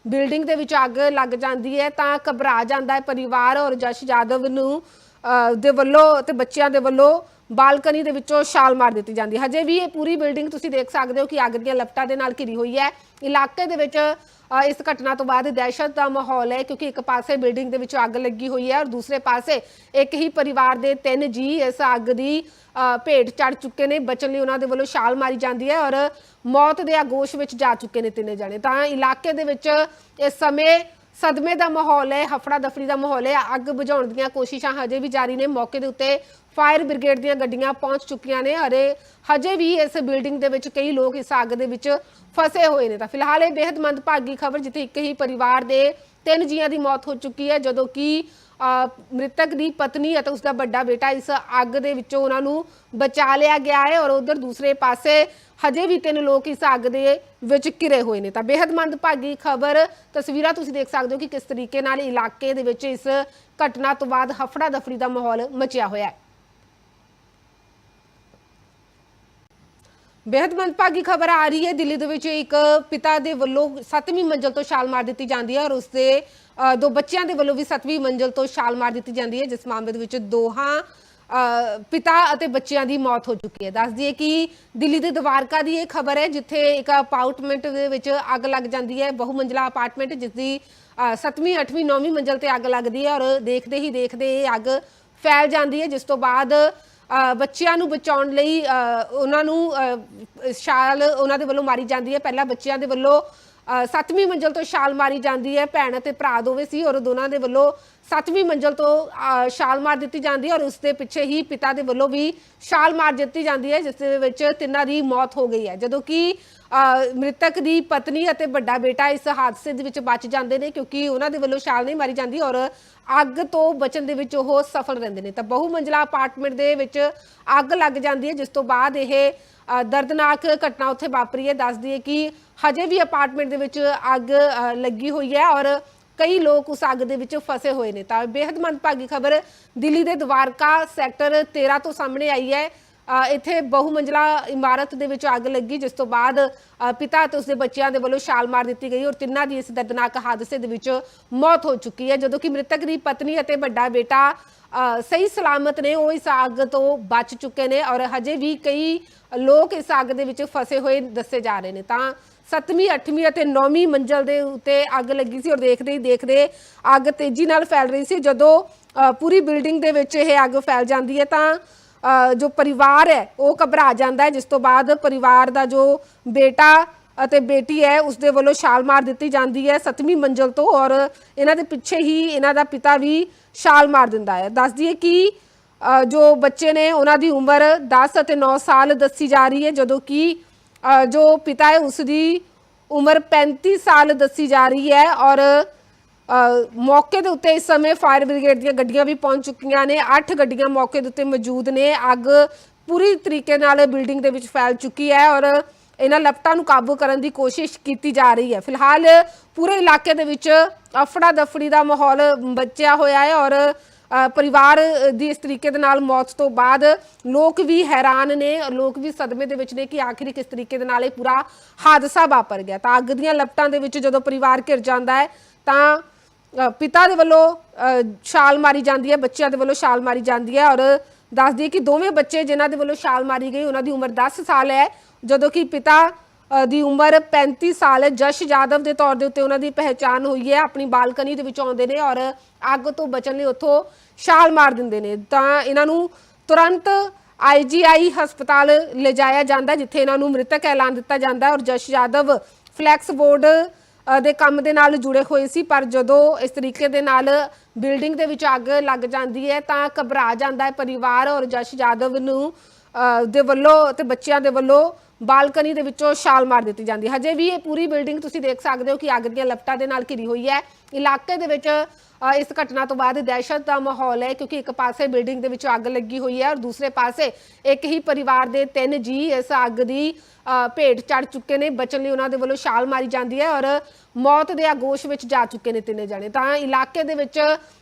ਬਿਲਡਿੰਗ ਦੇ ਵਿੱਚ ਅੱਗ ਲੱਗ ਜਾਂਦੀ ਹੈ, ਤਾਂ ਘਬਰਾ ਜਾਂਦਾ ਹੈ ਪਰਿਵਾਰ ਔਰ ਜਸ਼ ਯਾਦਵ ਨੂੰ ਦੇ ਵੱਲੋਂ ਤੇ ਬੱਚਿਆਂ ਦੇ ਵੱਲੋਂ ਬਾਲਕਨੀ ਦੇ ਵਿੱਚੋਂ ਛਾਲ ਮਾਰ ਦਿੱਤੀ ਜਾਂਦੀ ਹਜੇ ਵੀ ਇਹ ਪੂਰੀ ਬਿਲਡਿੰਗ ਤੁਸੀਂ ਦੇਖ ਸਕਦੇ ਹੋ ਕਿ ਅੱਗ ਦੀਆਂ ਲਪਟਾਂ ਦੇ ਨਾਲ ਘਿਰੀ ਹੋਈ ਹੈ। ਇਲਾਕੇ ਦੇ ਵਿੱਚ ਇਸ ਘਟਨਾ ਤੋਂ ਬਾਅਦ ਦਹਿਸ਼ਤ ਦਾ ਮਾਹੌਲ ਹੈ, ਕਿਉਂਕਿ ਇੱਕ ਪਾਸੇ ਬਿਲਡਿੰਗ ਦੇ ਵਿੱਚ ਅੱਗ ਲੱਗੀ ਹੋਈ ਹੈ ਔਰ ਦੂਸਰੇ ਪਾਸੇ ਇੱਕ ਹੀ ਪਰਿਵਾਰ ਦੇ ਤਿੰਨ ਜੀ ਇਸ ਅੱਗ ਦੀ ਭੇਟ ਚੜ ਚੁੱਕੇ ਨੇ। ਬਚਣ ਲਈ ਉਹਨਾਂ ਦੇ ਵੱਲੋਂ ਛਾਲ ਮਾਰੀ ਜਾਂਦੀ ਹੈ ਔਰ ਮੌਤ ਦੇ ਆਗੋਸ਼ ਵਿੱਚ ਜਾ ਚੁੱਕੇ ਨੇ ਤਿੰਨੇ ਜਣੇ। ਤਾਂ ਇਲਾਕੇ ਦੇ ਵਿੱਚ ਇਸ ਸਮੇਂ ਸਦਮੇ ਦਾ ਮਾਹੌਲ ਹੈ, ਹਫੜਾ ਦਫੜੀ ਦਾ ਮਾਹੌਲ ਹੈ, ਅੱਗ ਬੁਝਾਉਣ ਦੀਆਂ ਕੋਸ਼ਿਸ਼ਾਂ ਹਜੇ ਵੀ ਜਾਰੀ ਨੇ। ਮੌਕੇ ਦੇ ਉੱਤੇ ਫਾਇਰ ਬ੍ਰਿਗੇਡ ਦੀਆਂ ਗੱਡੀਆਂ ਪਹੁੰਚ ਚੁੱਕੀਆਂ ਨੇ ਹਰੇ ਹਜੇ ਵੀ ਇਸ ਬਿਲਡਿੰਗ ਦੇ ਵਿੱਚ ਕਈ ਲੋਕ ਇਸ ਅੱਗ ਦੇ ਵਿੱਚ ਫਸੇ ਹੋਏ ਨੇ। ਤਾਂ ਫਿਲਹਾਲ ਇਹ ਬੇहद ਮੰਦਭਾਗੀ ਖਬਰ, ਜਿੱਥੇ ਇੱਕ ਹੀ ਪਰਿਵਾਰ ਦੇ ਤਿੰਨ ਜੀਆਂ ਦੀ ਮੌਤ ਹੋ ਚੁੱਕੀ ਹੈ, ਜਦੋਂ ਕਿ ਮ੍ਰਿਤਕ ਦੀ ਪਤਨੀ ਅਤੇ ਉਸਦਾ ਵੱਡਾ ਬੇਟਾ ਇਸ ਅੱਗ ਦੇ ਵਿੱਚੋਂ ਉਹਨਾਂ ਨੂੰ ਬਚਾ ਲਿਆ ਗਿਆ ਹੈ ਔਰ ਉਧਰ ਦੂਸਰੇ ਪਾਸੇ ਹਜੇ ਵੀ ਤਿੰਨ ਲੋਕ ਇਸ ਅੱਗ ਦੇ ਵਿੱਚ ਘਿਰੇ ਹੋਏ ਨੇ। ਤਾਂ ਬੇहद ਮੰਦਭਾਗੀ ਖਬਰ ਤਸਵੀਰਾਂ ਤੁਸੀਂ ਦੇਖ ਸਕਦੇ ਹੋ ਕਿ ਕਿਸ ਤਰੀਕੇ ਨਾਲ ਇਲਾਕੇ ਦੇ ਵਿੱਚ ਇਸ ਘਟਨਾ ਤੋਂ ਬਾਅਦ ਹਫੜਾ ਦਫੜੀ ਦਾ ਮਾਹੌਲ ਮਚਿਆ ਹੋਇਆ ਹੈ। ਬੇहद ਮੰਦਭਾਗੀ ਖਬਰ ਆ ਰਹੀ ਹੈ। ਦਿੱਲੀ ਦੇ ਵਿੱਚ ਇੱਕ ਪਿਤਾ ਦੇ ਵੱਲੋਂ 7ਵੀਂ ਮੰਜ਼ਲ ਤੋਂ ਛਾਲ ਮਾਰ ਦਿੱਤੀ ਜਾਂਦੀ ਹੈ ਔਰ ਉਸਦੇ ਦੋ ਬੱਚਿਆਂ ਦੇ ਵੱਲੋਂ ਵੀ 7ਵੀਂ ਮੰਜ਼ਲ ਤੋਂ ਛਾਲ ਮਾਰ ਦਿੱਤੀ ਜਾਂਦੀ ਹੈ, ਜਿਸ ਮਾਮਲੇ ਦੇ ਵਿੱਚ ਦੋਹਾਂ ਪਿਤਾ ਅਤੇ ਬੱਚਿਆਂ ਦੀ ਮੌਤ ਹੋ ਚੁੱਕੀ ਹੈ। ਦੱਸ ਦਈਏ ਕਿ ਦਿੱਲੀ ਦੇ ਦਵਾਰਕਾ ਦੀ ਇਹ ਖਬਰ ਹੈ, ਜਿੱਥੇ ਇੱਕ ਅਪਾਰਟਮੈਂਟ ਦੇ ਵਿੱਚ ਅੱਗ ਲੱਗ ਜਾਂਦੀ ਹੈ ਬਹੁ ਮੰਜ਼ਲਾ ਅਪਾਰਟਮੈਂਟ ਜਿਸ ਦੀ 7ਵੀਂ 8ਵੀਂ 9ਵੀਂ ਮੰਜ਼ਲ ਤੇ ਅੱਗ ਲੱਗਦੀ ਹੈ ਔਰ ਦੇਖਦੇ ਹੀ ਦੇਖਦੇ ਇਹ ਅੱਗ ਫੈਲ ਜਾਂਦੀ ਹੈ, ਜਿਸ ਤੋਂ ਬਾਅਦ ਬੱਚਿਆਂ ਨੂੰ ਬਚਾਉਣ ਲਈ ਅ, ਉਹਨਾਂ ਨੂੰ ਛਾਲ ਉਹਨਾਂ ਦੇ ਵੱਲੋਂ ਮਾਰੀ ਜਾਂਦੀ ਹੈ। ਪਹਿਲਾਂ ਬੱਚਿਆਂ ਦੇ ਵੱਲੋਂ ਅ, ਸੱਤਵੀਂ ਮੰਜ਼ਲ ਤੋਂ ਛਾਲ ਮਾਰੀ ਜਾਂਦੀ ਹੈ। ਭੈਣ ਅਤੇ ਭਰਾ ਦੋਵੇਂ ਸੀ ਔਰ ਦੋਨਾਂ ਦੇ ਵੱਲੋਂ ਸੱਤਵੀਂ ਮੰਜ਼ਲ ਤੋਂ ਛਾਲ ਮਾਰ ਦਿੱਤੀ ਜਾਂਦੀ ਹੈ ਔਰ ਉਸ ਦੇ ਪਿੱਛੇ ਹੀ ਪਿਤਾ ਦੇ ਵੱਲੋਂ ਵੀ ਛਾਲ ਮਾਰ ਦਿੱਤੀ ਜਾਂਦੀ ਹੈ ਜਿਸ ਦੇ ਵਿੱਚ ਤਿੰਨਾਂ ਦੀ ਮੌਤ ਹੋ ਗਈ ਹੈ। ਜਦੋਂ ਕਿ ਮ੍ਰਿਤਕ ਦੀ ਪਤਨੀ ਅਤੇ ਵੱਡਾ ਬੇਟਾ ਇਸ ਹਾਦਸੇ ਦੇ ਵਿੱਚ ਬਚ ਜਾਂਦੇ ਨੇ ਕਿਉਂਕਿ ਉਹਨਾਂ ਦੇ ਵੱਲੋਂ ਛਾਲ ਨਹੀਂ ਮਾਰੀ ਜਾਂਦੀ ਔਰ ਅੱਗ ਤੋਂ ਬਚਣ ਦੇ ਵਿੱਚ ਉਹ ਸਫਲ ਰਹਿੰਦੇ ਨੇ। ਤਾਂ ਬਹੁ ਮੰਜ਼ਲਾ ਅਪਾਰਟਮੈਂਟ ਦੇ ਵਿੱਚ ਅੱਗ ਲੱਗ ਜਾਂਦੀ ਹੈ, ਜਿਸ ਤੋਂ ਬਾਅਦ ਇਹ ਦਰਦਨਾਕ ਘਟਨਾ ਉੱਥੇ ਵਾਪਰੀ ਹੈ। ਦੱਸਦੀ ਹੈ ਕਿ ਹਜੇ ਵੀ ਅਪਾਰਟਮੈਂਟ ਦੇ ਵਿੱਚ ਅੱਗ ਲੱਗੀ ਹੋਈ ਹੈ ਔਰ ਕਈ ਲੋਕ ਉਸ ਅੱਗ ਦੇ ਵਿੱਚ ਫਸੇ ਹੋਏ ਨੇ। ਤਾਂ ਬੇहद ਮੰਦਭਾਗੀ ਖਬਰ ਦਿੱਲੀ ਦੇ ਦਵਾਰਕਾ ਸੈਕਟਰ 13 ਤੋਂ ਸਾਹਮਣੇ ਆਈ ਹੈ। ਇੱਥੇ ਬਹੁ ਮੰਜ਼ਲਾ ਇਮਾਰਤ ਦੇ ਵਿੱਚ ਅੱਗ ਲੱਗੀ, ਜਿਸ ਤੋਂ ਬਾਅਦ ਪਿਤਾ ਅਤੇ ਉਸਦੇ ਬੱਚਿਆਂ ਦੇ ਵੱਲੋਂ ਛਾਲ ਮਾਰ ਦਿੱਤੀ ਗਈ ਔਰ ਤਿੰਨਾਂ ਦੀ ਇਸ ਦਰਦਨਾਕ ਹਾਦਸੇ ਦੇ ਵਿੱਚ ਮੌਤ ਹੋ ਚੁੱਕੀ ਹੈ। ਜਦੋਂ ਕਿ ਮ੍ਰਿਤਕ ਦੀ ਪਤਨੀ ਅਤੇ ਵੱਡਾ ਬੇਟਾ ਸਹੀ ਸਲਾਮਤ ਨੇ, ਉਹ ਇਸ ਅੱਗ ਤੋਂ ਬਚ ਚੁੱਕੇ ਨੇ ਔਰ ਹਜੇ ਵੀ ਕਈ ਲੋਕ ਇਸ ਅੱਗ ਦੇ ਵਿੱਚ ਫਸੇ ਹੋਏ ਦੱਸੇ ਜਾ ਰਹੇ ਨੇ। ਤਾਂ ਸੱਤਵੀਂ, ਅੱਠਵੀਂ ਅਤੇ ਨੌਵੀਂ ਮੰਜ਼ਲ ਦੇ ਉੱਤੇ ਅੱਗ ਲੱਗੀ ਸੀ ਔਰ ਦੇਖਦੇ ਹੀ ਦੇਖਦੇ ਅੱਗ ਤੇਜ਼ੀ ਨਾਲ ਫੈਲ ਰਹੀ ਸੀ। ਜਦੋਂ ਪੂਰੀ ਬਿਲਡਿੰਗ ਦੇ ਵਿੱਚ ਇਹ ਅੱਗ ਫੈਲ ਜਾਂਦੀ ਹੈ ਤਾਂ ਜੋ ਪਰਿਵਾਰ ਹੈ, ਉਹ ਘਬਰਾ ਜਾਂਦਾ ਹੈ, ਜਿਸ ਤੋਂ ਬਾਅਦ ਪਰਿਵਾਰ ਦਾ ਜੋ ਬੇਟਾ ਅਤੇ ਬੇਟੀ ਹੈ ਉਸ ਦੇ ਵੱਲੋਂ ਛਾਲ ਮਾਰ ਦਿੱਤੀ ਜਾਂਦੀ ਹੈ ਸੱਤਵੀਂ ਮੰਜ਼ਲ ਤੋਂ ਔਰ ਇਹਨਾਂ ਦੇ ਪਿੱਛੇ ਹੀ ਇਹਨਾਂ ਦਾ ਪਿਤਾ ਵੀ ਛਾਲ ਮਾਰ ਦਿੰਦਾ ਹੈ। ਦੱਸ ਦਈਏ ਕਿ ਜੋ ਬੱਚੇ ਨੇ, ਉਹਨਾਂ ਦੀ ਉਮਰ 10 ਅਤੇ 9 ਸਾਲ ਦੱਸੀ ਜਾ ਰਹੀ ਹੈ, ਜਦੋਂ ਕਿ ਜੋ ਪਿਤਾ ਹੈ ਉਸ ਦੀ ਉਮਰ 35 ਸਾਲ ਦੱਸੀ ਜਾ ਰਹੀ ਹੈ ਔਰ ਮੌਕੇ ਦੇ ਉੱਤੇ ਇਸ ਸਮੇਂ ਫਾਇਰ ਬ੍ਰਿਗੇਡ ਦੀਆਂ ਗੱਡੀਆਂ ਵੀ ਪਹੁੰਚ ਚੁੱਕੀਆਂ ਨੇ। 8 ਗੱਡੀਆਂ ਮੌਕੇ ਦੇ ਉੱਤੇ ਮੌਜੂਦ ਨੇ। ਅੱਗ ਪੂਰੀ ਤਰੀਕੇ ਨਾਲ ਬਿਲਡਿੰਗ ਦੇ ਵਿੱਚ ਫੈਲ ਚੁੱਕੀ ਹੈ ਔਰ ਇਹਨਾਂ ਲਪਟਾਂ ਨੂੰ ਕਾਬੂ ਕਰਨ ਦੀ ਕੋਸ਼ਿਸ਼ ਕੀਤੀ ਜਾ ਰਹੀ ਹੈ। ਫਿਲਹਾਲ ਪੂਰੇ ਇਲਾਕੇ ਦੇ ਵਿੱਚ ਅਫੜਾ ਦਫੜੀ ਦਾ ਮਾਹੌਲ ਬਚਿਆ ਹੋਇਆ ਹੈ ਔਰ ਪਰਿਵਾਰ ਦੀ ਇਸ ਤਰੀਕੇ ਦੇ ਨਾਲ ਮੌਤ ਤੋਂ ਬਾਅਦ ਲੋਕ ਵੀ ਹੈਰਾਨ ਨੇ। ਲੋਕ ਵੀ ਸਦਮੇ ਦੇ ਵਿੱਚ ਨੇ ਕਿ ਆਖਿਰ ਕਿਸ ਤਰੀਕੇ ਦੇ ਨਾਲ ਇਹ ਪੂਰਾ ਹਾਦਸਾ ਵਾਪਰ ਗਿਆ। ਤਾਂ ਅੱਗ ਦੀਆਂ ਲਪਟਾਂ ਦੇ ਵਿੱਚ ਜਦੋਂ ਪਰਿਵਾਰ ਘਿਰ ਜਾਂਦਾ ਹੈ, ਤਾਂ ਪਿਤਾ ਦੇ ਵੱਲੋਂ ਛਾਲ ਮਾਰੀ ਜਾਂਦੀ ਹੈ, ਬੱਚਿਆਂ ਦੇ ਵੱਲੋਂ ਛਾਲ ਮਾਰੀ ਜਾਂਦੀ ਹੈ ਔਰ ਦੱਸ ਦਈਏ ਕਿ ਦੋਵੇਂ ਬੱਚੇ ਜਿਨ੍ਹਾਂ ਦੇ ਵੱਲੋਂ ਛਾਲ ਮਾਰੀ ਗਈ, ਉਹਨਾਂ ਦੀ ਉਮਰ 10 ਸਾਲ ਹੈ। ਜਦੋਂ ਕਿ ਪਿਤਾ ਦੀ ਉਮਰ 35 ਸਾਲ ਹੈ। ਜਸ਼ ਜਾਦਵ ਦੇ ਤੌਰ ਦੇ ਉੱਤੇ ਉਹਨਾਂ ਦੀ ਪਹਿਚਾਨ ਹੋਈ ਹੈ। ਆਪਣੀ ਬਾਲਕਨੀ ਦੇ ਵਿੱਚ ਆਉਂਦੇ ਨੇ ਔਰ ਅੱਗ ਤੋਂ ਬਚਣ ਲਈ ਉੱਥੋਂ ਛਾਲ ਮਾਰ ਦਿੰਦੇ ਨੇ। ਤਾਂ ਇਹਨਾਂ ਨੂੰ ਤੁਰੰਤ ਆਈਜੀਆਈ ਹਸਪਤਾਲ ਲਿਜਾਇਆ ਜਾਂਦਾ ਜਿੱਥੇ ਇਹਨਾਂ ਨੂੰ ਮ੍ਰਿਤਕ ਐਲਾਨ ਦਿੱਤਾ ਜਾਂਦਾ ਔਰ ਜਸ਼ ਜਾਦਵ ਫਲੈਕਸ ਬੋਰਡ ਦੇ ਕੰਮ ਦੇ ਨਾਲ ਜੁੜੇ ਹੋਏ ਸੀ, ਪਰ ਜਦੋਂ ਇਸ ਤਰੀਕੇ ਦੇ ਨਾਲ ਬਿਲਡਿੰਗ ਦੇ ਵਿੱਚ ਅੱਗ ਲੱਗ ਜਾਂਦੀ ਹੈ, ਤਾਂ ਘਬਰਾ ਜਾਂਦਾ ਹੈ ਪਰਿਵਾਰ ਔਰ ਜਸ਼ ਜਾਦਵ ਨੂੰ ਦੇ ਵੱਲੋਂ ਤੇ ਬੱਚਿਆਂ ਦੇ ਵੱਲੋਂ ਬਾਲਕਨੀ ਦੇ ਵਿੱਚੋਂ ਛਾਲ ਮਾਰ ਦਿੱਤੀ ਜਾਂਦੀ ਹਜੇ ਵੀ ਇਹ ਪੂਰੀ ਬਿਲਡਿੰਗ ਤੁਸੀਂ ਦੇਖ ਸਕਦੇ ਹੋ ਕਿ ਅੱਗ ਦੀਆਂ ਲਪਟਾਂ ਦੇ ਨਾਲ ਘਿਰੀ ਹੋਈ ਹੈ। ਇਲਾਕੇ ਦੇ ਵਿੱਚ ਇਸ ਘਟਨਾ ਤੋਂ ਬਾਅਦ ਦਹਿਸ਼ਤ ਦਾ ਮਾਹੌਲ ਹੈ ਕਿਉਂਕਿ ਇੱਕ ਪਾਸੇ ਬਿਲਡਿੰਗ ਦੇ ਵਿੱਚ ਅੱਗ ਲੱਗੀ ਹੋਈ ਹੈ ਔਰ ਦੂਸਰੇ ਪਾਸੇ ਇੱਕ ਹੀ ਪਰਿਵਾਰ ਦੇ ਤਿੰਨ ਜੀ ਇਸ ਅੱਗ ਦੀ ਭੇਟ ਚੜ ਚੁੱਕੇ ਨੇ, ਬਚਣ ਲਈ ਉਹਨਾਂ ਦੇ ਵੱਲੋਂ ਛਾਲ ਮਾਰੀ ਜਾਂਦੀ ਹੈ ਔਰ ਮੌਤ ਦੇ ਆਗੋਸ਼ ਵਿੱਚ ਜਾ ਚੁੱਕੇ ਨੇ ਤਿੰਨੇ ਜਣੇ। ਤਾਂ ਇਲਾਕੇ ਦੇ ਵਿੱਚ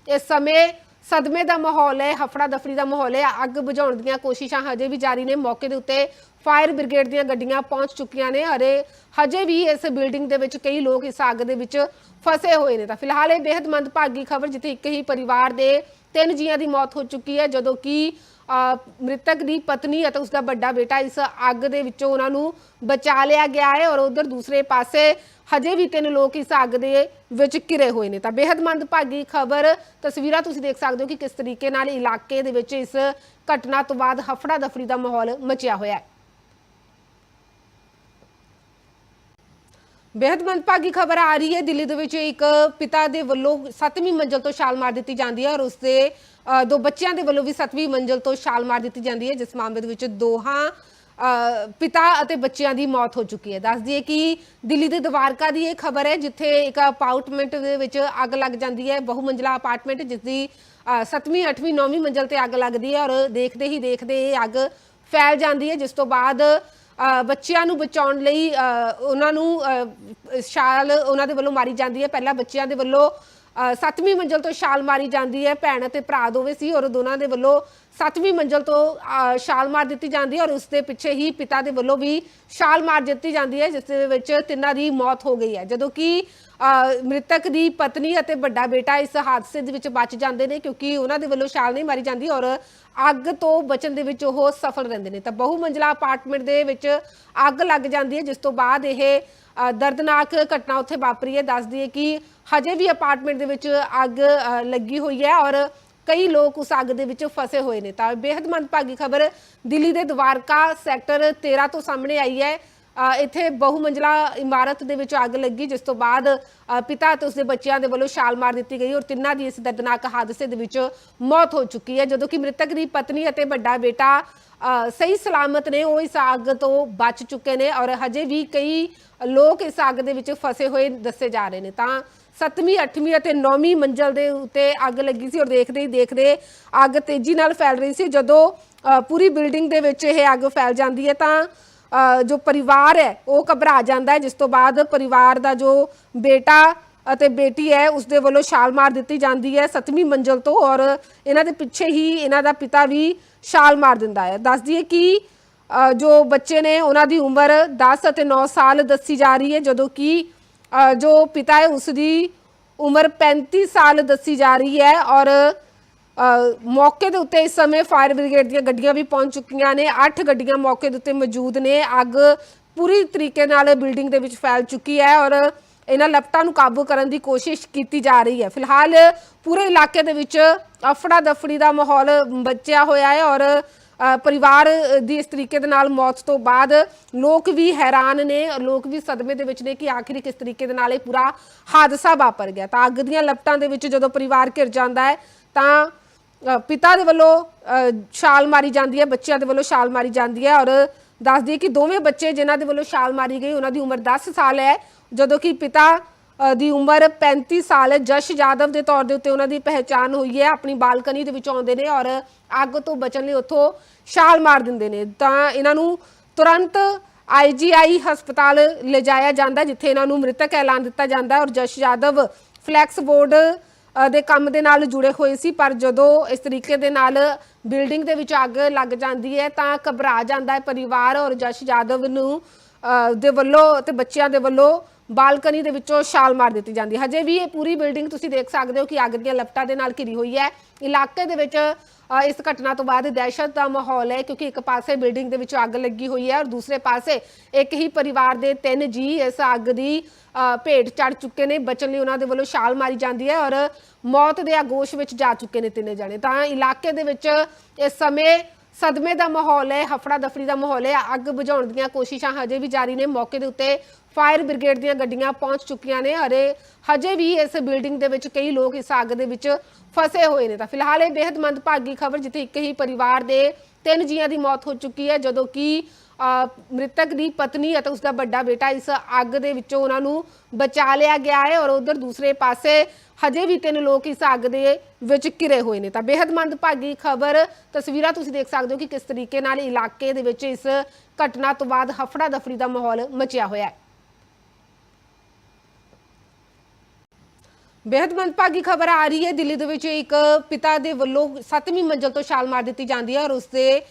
ਇਸ ਸਮੇਂ ਸਦਮੇ ਦਾ ਮਾਹੌਲ ਹੈ, ਹਫੜਾ ਦਫੜੀ ਦਾ ਮਾਹੌਲ ਹੈ। ਅੱਗ ਬੁਝਾਉਣ ਦੀਆਂ ਕੋਸ਼ਿਸ਼ਾਂ ਹਜੇ ਵੀ ਜਾਰੀ ਨੇ। ਮੌਕੇ ਦੇ ਉੱਤੇ ਫਾਇਰ ਬ੍ਰਿਗੇਡ ਦੀਆਂ ਗੱਡੀਆਂ ਪਹੁੰਚ ਚੁੱਕੀਆਂ ਨੇ। ਅਰੇ, ਹਜੇ ਵੀ ਇਸ ਬਿਲਡਿੰਗ ਦੇ ਵਿੱਚ ਕਈ ਲੋਕ ਇਸ ਅੱਗ ਦੇ ਵਿੱਚ ਫਸੇ ਹੋਏ ਨੇ। ਤਾਂ ਫਿਲਹਾਲ ਇਹ ਬੇहद ਮੰਦਭਾਗੀ ਖਬਰ, ਜਿੱਥੇ ਇੱਕ ਹੀ ਪਰਿਵਾਰ ਦੇ ਤਿੰਨ ਜੀਆਂ ਦੀ ਮੌਤ ਹੋ ਚੁੱਕੀ ਹੈ, ਜਦੋਂ ਕਿ ਮ੍ਰਿਤਕ ਦੀ ਪਤਨੀ ਅਤੇ ਉਸ ਦਾ ਵੱਡਾ ਬੇਟਾ ਇਸ ਅੱਗ ਦੇ ਵਿੱਚੋਂ ਉਹਨਾਂ ਨੂੰ ਬਚਾ ਲਿਆ ਗਿਆ ਹੈ ਔਰ ਉਧਰ ਦੂਸਰੇ ਪਾਸੇ ਹਜੇ ਵੀ ਤਿੰਨ ਲੋਕ ਇਸ ਅੱਗ ਦੇ ਵਿੱਚ ਘਿਰੇ ਹੋਏ ਨੇ। ਤਾਂ ਬੇहद ਮੰਦਭਾਗੀ ਖਬਰ, ਤਸਵੀਰਾਂ ਤੁਸੀਂ ਦੇਖ ਸਕਦੇ ਹੋ ਕਿ ਕਿਸ ਤਰੀਕੇ ਨਾਲ ਇਲਾਕੇ ਦੇ ਵਿੱਚ ਇਸ ਘਟਨਾ ਤੋਂ ਬਾਅਦ ਹਫੜਾ ਦਫੜੀ ਦਾ ਮਾਹੌਲ ਮਚਿਆ ਹੋਇਆ ਹੈ। ਬੇहद ਮੰਦਭਾਗੀ ਖਬਰ ਆ ਰਹੀ ਹੈ। ਦਿੱਲੀ ਦੇ ਵਿੱਚ ਇੱਕ ਪਿਤਾ ਦੇ ਵੱਲੋਂ 7ਵੀਂ ਮੰਜ਼ਲ ਤੋਂ ਛਾਲ ਮਾਰ ਦਿੱਤੀ ਜਾਂਦੀ ਹੈ ਔਰ ਉਸਦੇ ਅ, ਦੋ ਬੱਚਿਆਂ ਦੇ ਵੱਲੋਂ ਵੀ 7ਵੀਂ ਮੰਜ਼ਲ ਤੋਂ ਛਾਲ ਮਾਰ ਦਿੱਤੀ ਜਾਂਦੀ ਹੈ ਜਿਸ ਮਾਮਲੇ ਦੇ ਵਿੱਚ ਦੋਹਾਂ ਪਿਤਾ ਅਤੇ ਬੱਚਿਆਂ ਦੀ ਮੌਤ ਹੋ ਚੁੱਕੀ ਹੈ। ਦੱਸ ਦਈਏ ਕਿ ਦਿੱਲੀ ਦੇ ਦਵਾਰਕਾ ਦੀ ਇਹ ਖਬਰ ਹੈ ਜਿੱਥੇ ਇੱਕ ਅਪਾਰਟਮੈਂਟ ਦੇ ਵਿੱਚ ਅੱਗ ਲੱਗ ਜਾਂਦੀ ਹੈ ਬਹੁ ਮੰਜ਼ਲਾ ਅਪਾਰਟਮੈਂਟ ਜਿਸ ਦੀ 7ਵੀਂ 8ਵੀਂ 9ਵੀਂ ਮੰਜ਼ਲ ਤੇ ਅੱਗ ਲੱਗਦੀ ਹੈ ਔਰ ਦੇਖਦੇ ਹੀ ਦੇਖਦੇ ਇਹ ਅੱਗ ਫੈਲ ਜਾਂਦੀ ਹੈ ਜਿਸ ਤੋਂ ਬਾਅਦ ਬੱਚਿਆਂ ਨੂੰ ਬਚਾਉਣ ਲਈ ਉਹਨਾਂ ਨੂੰ ਛਾਲ ਉਹਨਾਂ ਦੇ ਵੱਲੋਂ ਮਾਰੀ ਜਾਂਦੀ ਹੈ। ਪਹਿਲਾਂ ਬੱਚਿਆਂ ਦੇ ਵੱਲੋਂ ਸੱਤਵੀਂ ਮੰਜ਼ਲ ਤੋਂ ਛਾਲ ਮਾਰੀ ਜਾਂਦੀ ਹੈ ਭੈਣ ਅਤੇ ਭਰਾ ਦੋਵੇਂ ਸੀ ਔਰ ਦੋਨਾਂ ਦੇ ਵੱਲੋਂ ਸੱਤਵੀਂ ਮੰਜ਼ਲ ਤੋਂ ਛਾਲ ਮਾਰ ਦਿੱਤੀ ਜਾਂਦੀ ਹੈ ਔਰ ਉਸ ਦੇ ਪਿੱਛੇ ਹੀ ਪਿਤਾ ਦੇ ਵੱਲੋਂ ਵੀ ਛਾਲ ਮਾਰ ਦਿੱਤੀ ਜਾਂਦੀ ਹੈ ਜਿਸ ਦੇ ਵਿੱਚ ਤਿੰਨਾਂ ਦੀ ਮੌਤ ਹੋ ਗਈ ਹੈ। ਜਦੋਂ ਕਿ ਅ, ਮ੍ਰਿਤਕ ਦੀ ਪਤਨੀ ਅਤੇ ਵੱਡਾ ਬੇਟਾ ਇਸ ਹਾਦਸੇ ਦੇ ਵਿੱਚ ਬਚ ਜਾਂਦੇ ਨੇ ਕਿਉਂਕਿ ਉਹਨਾਂ ਦੇ ਵੱਲੋਂ ਛਾਲ ਨਹੀਂ ਮਾਰੀ ਜਾਂਦੀ ਔਰ ਅੱਗ ਤੋਂ ਬਚਣ ਦੇ ਵਿੱਚ ਉਹ ਸਫਲ ਰਹਿੰਦੇ ਨੇ। ਤਾਂ ਬਹੁ ਮੰਜ਼ਲਾ ਅਪਾਰਟਮੈਂਟ ਦੇ ਵਿੱਚ ਅੱਗ ਲੱਗ ਜਾਂਦੀ ਹੈ ਜਿਸ ਤੋਂ ਬਾਅਦ ਇਹ ਦਰਦਨਾਕ ਘਟਨਾ ਉੱਥੇ ਵਾਪਰੀ ਹੈ। ਦੱਸ ਦਈਏ ਕਿ ਹਜੇ ਵੀ ਅਪਾਰਟਮੈਂਟ ਦੇ ਵਿੱਚ ਅੱਗ ਅ, ਲੱਗੀ ਹੋਈ ਹੈ ਔਰ ਕਈ ਲੋਕ ਉਸ ਅੱਗ ਦੇ ਵਿੱਚ ਫਸੇ ਹੋਏ ਨੇ। ਤਾਂ ਬੇहद ਮੰਦਭਾਗੀ ਖਬਰ ਦਿੱਲੀ ਦੇ ਦਵਾਰਕਾ ਸੈਕਟਰ 13 ਤੋਂ ਸਾਹਮਣੇ ਆਈ ਹੈ। ਇੱਥੇ ਬਹੁ ਮੰਜ਼ਲਾ ਇਮਾਰਤ ਦੇ ਵਿੱਚ ਅੱਗ ਲੱਗੀ, ਜਿਸ ਤੋਂ ਬਾਅਦ ਪਿਤਾ ਅਤੇ ਉਸਦੇ ਬੱਚਿਆਂ ਦੇ ਵੱਲੋਂ ਛਾਲ ਮਾਰ ਦਿੱਤੀ ਗਈ ਔਰ ਤਿੰਨਾਂ ਦੀ ਇਸ ਦਰਦਨਾਕ ਹਾਦਸੇ ਦੇ ਵਿੱਚ ਮੌਤ ਹੋ ਚੁੱਕੀ ਹੈ। ਜਦੋਂ ਕਿ ਮ੍ਰਿਤਕ ਦੀ ਪਤਨੀ ਅਤੇ ਵੱਡਾ ਬੇਟਾ ਸਹੀ ਸਲਾਮਤ ਨੇ, ਉਹ ਇਸ ਅੱਗ ਤੋਂ ਬਚ ਚੁੱਕੇ ਨੇ ਔਰ ਹਜੇ ਵੀ ਕਈ ਲੋਕ ਇਸ ਅੱਗ ਦੇ ਵਿੱਚ ਫਸੇ ਹੋਏ ਦੱਸੇ ਜਾ ਰਹੇ ਨੇ। ਤਾਂ ਸੱਤਵੀਂ, ਅੱਠਵੀਂ ਅਤੇ ਨੌਵੀਂ ਮੰਜ਼ਲ ਦੇ ਉੱਤੇ ਅੱਗ ਲੱਗੀ ਸੀ ਔਰ ਦੇਖਦੇ ਹੀ ਦੇਖਦੇ ਅੱਗ ਤੇਜ਼ੀ ਨਾਲ ਫੈਲ ਰਹੀ ਸੀ। ਜਦੋਂ ਪੂਰੀ ਬਿਲਡਿੰਗ ਦੇ ਵਿੱਚ ਇਹ ਅੱਗ ਫੈਲ ਜਾਂਦੀ ਹੈ ਤਾਂ ਜੋ ਪਰਿਵਾਰ ਹੈ, ਉਹ ਘਬਰਾ ਜਾਂਦਾ ਹੈ, ਜਿਸ ਤੋਂ ਬਾਅਦ ਪਰਿਵਾਰ ਦਾ ਜੋ ਬੇਟਾ ਅਤੇ ਬੇਟੀ ਹੈ ਉਸ ਦੇ ਵੱਲੋਂ ਛਾਲ ਮਾਰ ਦਿੱਤੀ ਜਾਂਦੀ ਹੈ ਸੱਤਵੀਂ ਮੰਜ਼ਲ ਤੋਂ ਔਰ ਇਹਨਾਂ ਦੇ ਪਿੱਛੇ ਹੀ ਇਹਨਾਂ ਦਾ ਪਿਤਾ ਵੀ ਛਾਲ ਮਾਰ ਦਿੰਦਾ ਹੈ। ਦੱਸ ਦਈਏ ਕਿ ਜੋ ਬੱਚੇ ਨੇ, ਉਹਨਾਂ ਦੀ ਉਮਰ 10 ਅਤੇ 9 ਸਾਲ ਦੱਸੀ ਜਾ ਰਹੀ ਹੈ, ਜਦੋਂ ਕਿ ਜੋ ਪਿਤਾ ਹੈ ਉਸ ਦੀ ਉਮਰ 35 ਸਾਲ ਦੱਸੀ ਜਾ ਰਹੀ ਹੈ ਔਰ ਮੌਕੇ ਦੇ ਉੱਤੇ ਇਸ ਸਮੇਂ ਫਾਇਰ ਬ੍ਰਿਗੇਡ ਦੀਆਂ ਗੱਡੀਆਂ ਵੀ ਪਹੁੰਚ ਚੁੱਕੀਆਂ ਨੇ। 8 ਗੱਡੀਆਂ ਮੌਕੇ ਦੇ ਉੱਤੇ ਮੌਜੂਦ ਨੇ। ਅੱਗ ਪੂਰੀ ਤਰੀਕੇ ਨਾਲ ਬਿਲਡਿੰਗ ਦੇ ਵਿੱਚ ਫੈਲ ਚੁੱਕੀ ਹੈ ਔਰ ਇਹਨਾਂ ਲਪਟਾਂ ਨੂੰ ਕਾਬੂ ਕਰਨ ਦੀ ਕੋਸ਼ਿਸ਼ ਕੀਤੀ ਜਾ ਰਹੀ ਹੈ। ਫਿਲਹਾਲ ਪੂਰੇ ਇਲਾਕੇ ਦੇ ਵਿੱਚ ਅਫੜਾ ਦਫੜੀ ਦਾ ਮਾਹੌਲ ਬਚਿਆ ਹੋਇਆ ਹੈ ਔਰ ਪਰਿਵਾਰ ਦੀ ਇਸ ਤਰੀਕੇ ਦੇ ਨਾਲ ਮੌਤ ਤੋਂ ਬਾਅਦ ਲੋਕ ਵੀ ਹੈਰਾਨ ਨੇ। ਲੋਕ ਵੀ ਸਦਮੇ ਦੇ ਵਿੱਚ ਨੇ ਕਿ ਆਖਿਰ ਕਿਸ ਤਰੀਕੇ ਦੇ ਨਾਲ ਇਹ ਪੂਰਾ ਹਾਦਸਾ ਵਾਪਰ ਗਿਆ। ਤਾਂ ਅੱਗ ਦੀਆਂ ਲਪਟਾਂ ਦੇ ਵਿੱਚ ਜਦੋਂ ਪਰਿਵਾਰ ਘਿਰ ਜਾਂਦਾ ਹੈ, ਤਾਂ ਪਿਤਾ ਦੇ ਵੱਲੋਂ ਛਾਲ ਮਾਰੀ ਜਾਂਦੀ ਹੈ, ਬੱਚਿਆਂ ਦੇ ਵੱਲੋਂ ਛਾਲ ਮਾਰੀ ਜਾਂਦੀ ਹੈ ਔਰ ਦੱਸ ਦਈਏ ਕਿ ਦੋਵੇਂ ਬੱਚੇ ਜਿਨ੍ਹਾਂ ਦੇ ਵੱਲੋਂ ਛਾਲ ਮਾਰੀ ਗਈ, ਉਹਨਾਂ ਦੀ ਉਮਰ 10 ਸਾਲ ਹੈ। ਜਦੋਂ ਕਿ ਪਿਤਾ ਦੀ ਉਮਰ 35 ਸਾਲ ਹੈ, ਜਸ਼ ਜਾਦਵ ਦੇ ਤੌਰ ਦੇ ਉੱਤੇ ਉਹਨਾਂ ਦੀ ਪਹਿਚਾਨ ਹੋਈ ਹੈ, ਆਪਣੀ ਬਾਲਕਨੀ ਦੇ ਵਿੱਚ ਆਉਂਦੇ ਨੇ ਔਰ ਅੱਗ ਤੋਂ ਬਚਣ ਲਈ ਉੱਥੋਂ ਛਾਲ ਮਾਰ ਦਿੰਦੇ ਨੇ। ਤਾਂ ਇਹਨਾਂ ਨੂੰ ਤੁਰੰਤ ਆਈਜੀਆਈ ਹਸਪਤਾਲ ਲਿਜਾਇਆ ਜਾਂਦਾ, ਜਿੱਥੇ ਇਹਨਾਂ ਨੂੰ ਮ੍ਰਿਤਕ ਐਲਾਨ ਦਿੱਤਾ ਜਾਂਦਾ ਔਰ ਜਸ਼ ਜਾਦਵ ਫਲੈਕਸ ਬੋਰਡ ਦੇ ਕੰਮ ਦੇ ਨਾਲ ਜੁੜੇ ਹੋਏ ਸੀ, ਪਰ ਜਦੋਂ ਇਸ ਤਰੀਕੇ ਦੇ ਨਾਲ ਬਿਲਡਿੰਗ ਦੇ ਵਿੱਚ ਅੱਗ ਲੱਗ ਜਾਂਦੀ ਹੈ, ਤਾਂ ਘਬਰਾ ਜਾਂਦਾ ਹੈ ਪਰਿਵਾਰ ਔਰ ਜਸ਼ ਯਾਦਵ ਨੂੰ ਦੇ ਵੱਲੋਂ ਤੇ ਬੱਚਿਆਂ ਦੇ ਵੱਲੋਂ ਬਾਲਕਨੀ ਦੇ ਵਿੱਚੋਂ ਛਾਲ ਮਾਰ ਦਿੱਤੀ ਜਾਂਦੀ ਹਜੇ ਵੀ ਇਹ ਪੂਰੀ ਬਿਲਡਿੰਗ ਤੁਸੀਂ ਦੇਖ ਸਕਦੇ ਹੋ ਕਿ ਅੱਗ ਦੀਆਂ ਲਪਟਾਂ ਦੇ ਨਾਲ ਘਿਰੀ ਹੋਈ ਹੈ। ਇਲਾਕੇ ਦੇ ਵਿੱਚ ਇਸ ਘਟਨਾ ਤੋਂ ਬਾਅਦ ਦਹਿਸ਼ਤ ਦਾ ਮਾਹੌਲ ਹੈ, ਕਿਉਂਕਿ ਇੱਕ ਪਾਸੇ ਬਿਲਡਿੰਗ ਦੇ ਵਿੱਚ ਅੱਗ ਲੱਗੀ ਹੋਈ ਹੈ ਔਰ ਦੂਸਰੇ ਪਾਸੇ ਇੱਕ ਹੀ ਪਰਿਵਾਰ ਦੇ ਤਿੰਨ ਜੀ ਇਸ ਅੱਗ ਦੀ ਭੇਟ ਚੜ ਚੁੱਕੇ ਨੇ, ਬਚਣ ਲਈ ਉਹਨਾਂ ਦੇ ਵੱਲੋਂ ਛਾਲ ਮਾਰੀ ਜਾਂਦੀ ਹੈ ਔਰ ਮੌਤ ਦੇ ਆਗੋਸ਼ ਵਿੱਚ ਜਾ ਚੁੱਕੇ ਨੇ ਤਿੰਨੇ ਜਣੇ। ਤਾਂ ਇਲਾਕੇ ਦੇ ਵਿੱਚ ਇਸ ਸਮੇਂ ਸਦਮੇ ਦਾ ਮਾਹੌਲ ਹੈ, ਹਫੜਾ ਦਫੜੀ ਦਾ ਮਾਹੌਲ ਹੈ, ਅੱਗ ਬੁਝਾਉਣ ਦੀਆਂ ਕੋਸ਼ਿਸ਼ਾਂ ਹਜੇ ਵੀ ਜਾਰੀ ਨੇ। ਮੌਕੇ ਦੇ ਉੱਤੇ ਫਾਇਰ ਬ੍ਰਿਗੇਡ ਦੀਆਂ ਗੱਡੀਆਂ ਪਹੁੰਚ ਚੁੱਕੀਆਂ ਨੇ। ਅਰੇ, ਹਜੇ ਵੀ ਇਸ ਬਿਲਡਿੰਗ ਦੇ ਵਿੱਚ ਕਈ ਲੋਕ ਇਸ ਅੱਗ ਦੇ ਵਿੱਚ ਫਸੇ ਹੋਏ ਨੇ। ਤਾਂ ਫਿਲਹਾਲ ਇਹ ਬੇहद ਮੰਦਭਾਗੀ ਖਬਰ, ਜਿੱਥੇ ਇੱਕ ਹੀ ਪਰਿਵਾਰ ਦੇ ਤਿੰਨ ਜੀਆਂ ਦੀ ਮੌਤ ਹੋ ਚੁੱਕੀ ਹੈ, ਜਦੋਂ ਕਿ ਮ੍ਰਿਤਕ ਦੀ ਪਤਨੀ ਅਤੇ ਉਸਦਾ ਵੱਡਾ ਬੇਟਾ ਇਸ ਅੱਗ ਦੇ ਵਿੱਚੋਂ ਉਹਨਾਂ ਨੂੰ ਬਚਾ ਲਿਆ ਗਿਆ ਹੈ ਔਰ ਉਧਰ ਦੂਸਰੇ ਪਾਸੇ ਹਜੇ ਵੀ ਤਿੰਨ ਲੋਕ ਇਸ ਅੱਗ ਦੇ ਵਿੱਚ ਘਿਰੇ ਹੋਏ ਨੇ। ਤਾਂ ਬੇहद ਮੰਦਭਾਗੀ ਖਬਰ, ਤਸਵੀਰਾਂ ਤੁਸੀਂ ਦੇਖ ਸਕਦੇ ਹੋ ਕਿ ਕਿਸ ਤਰੀਕੇ ਨਾਲ ਇਲਾਕੇ ਦੇ ਵਿੱਚ ਇਸ ਘਟਨਾ ਤੋਂ ਬਾਅਦ ਹਫੜਾ ਦਫੜੀ ਦਾ ਮਾਹੌਲ ਮਚਿਆ ਹੋਇਆ ਹੈ। ਬੇहद ਮੰਦਭਾਗੀ ਖਬਰ ਆ ਰਹੀ ਹੈ। ਦਿੱਲੀ ਦੇ ਵਿੱਚ ਇੱਕ ਪਿਤਾ ਦੇ ਵੱਲੋਂ 7ਵੀਂ ਮੰਜ਼ਲ ਤੋਂ ਛਾਲ ਮਾਰ ਦਿੱਤੀ ਜਾਂਦੀ ਹੈ ਔਰ ਉਸਦੇ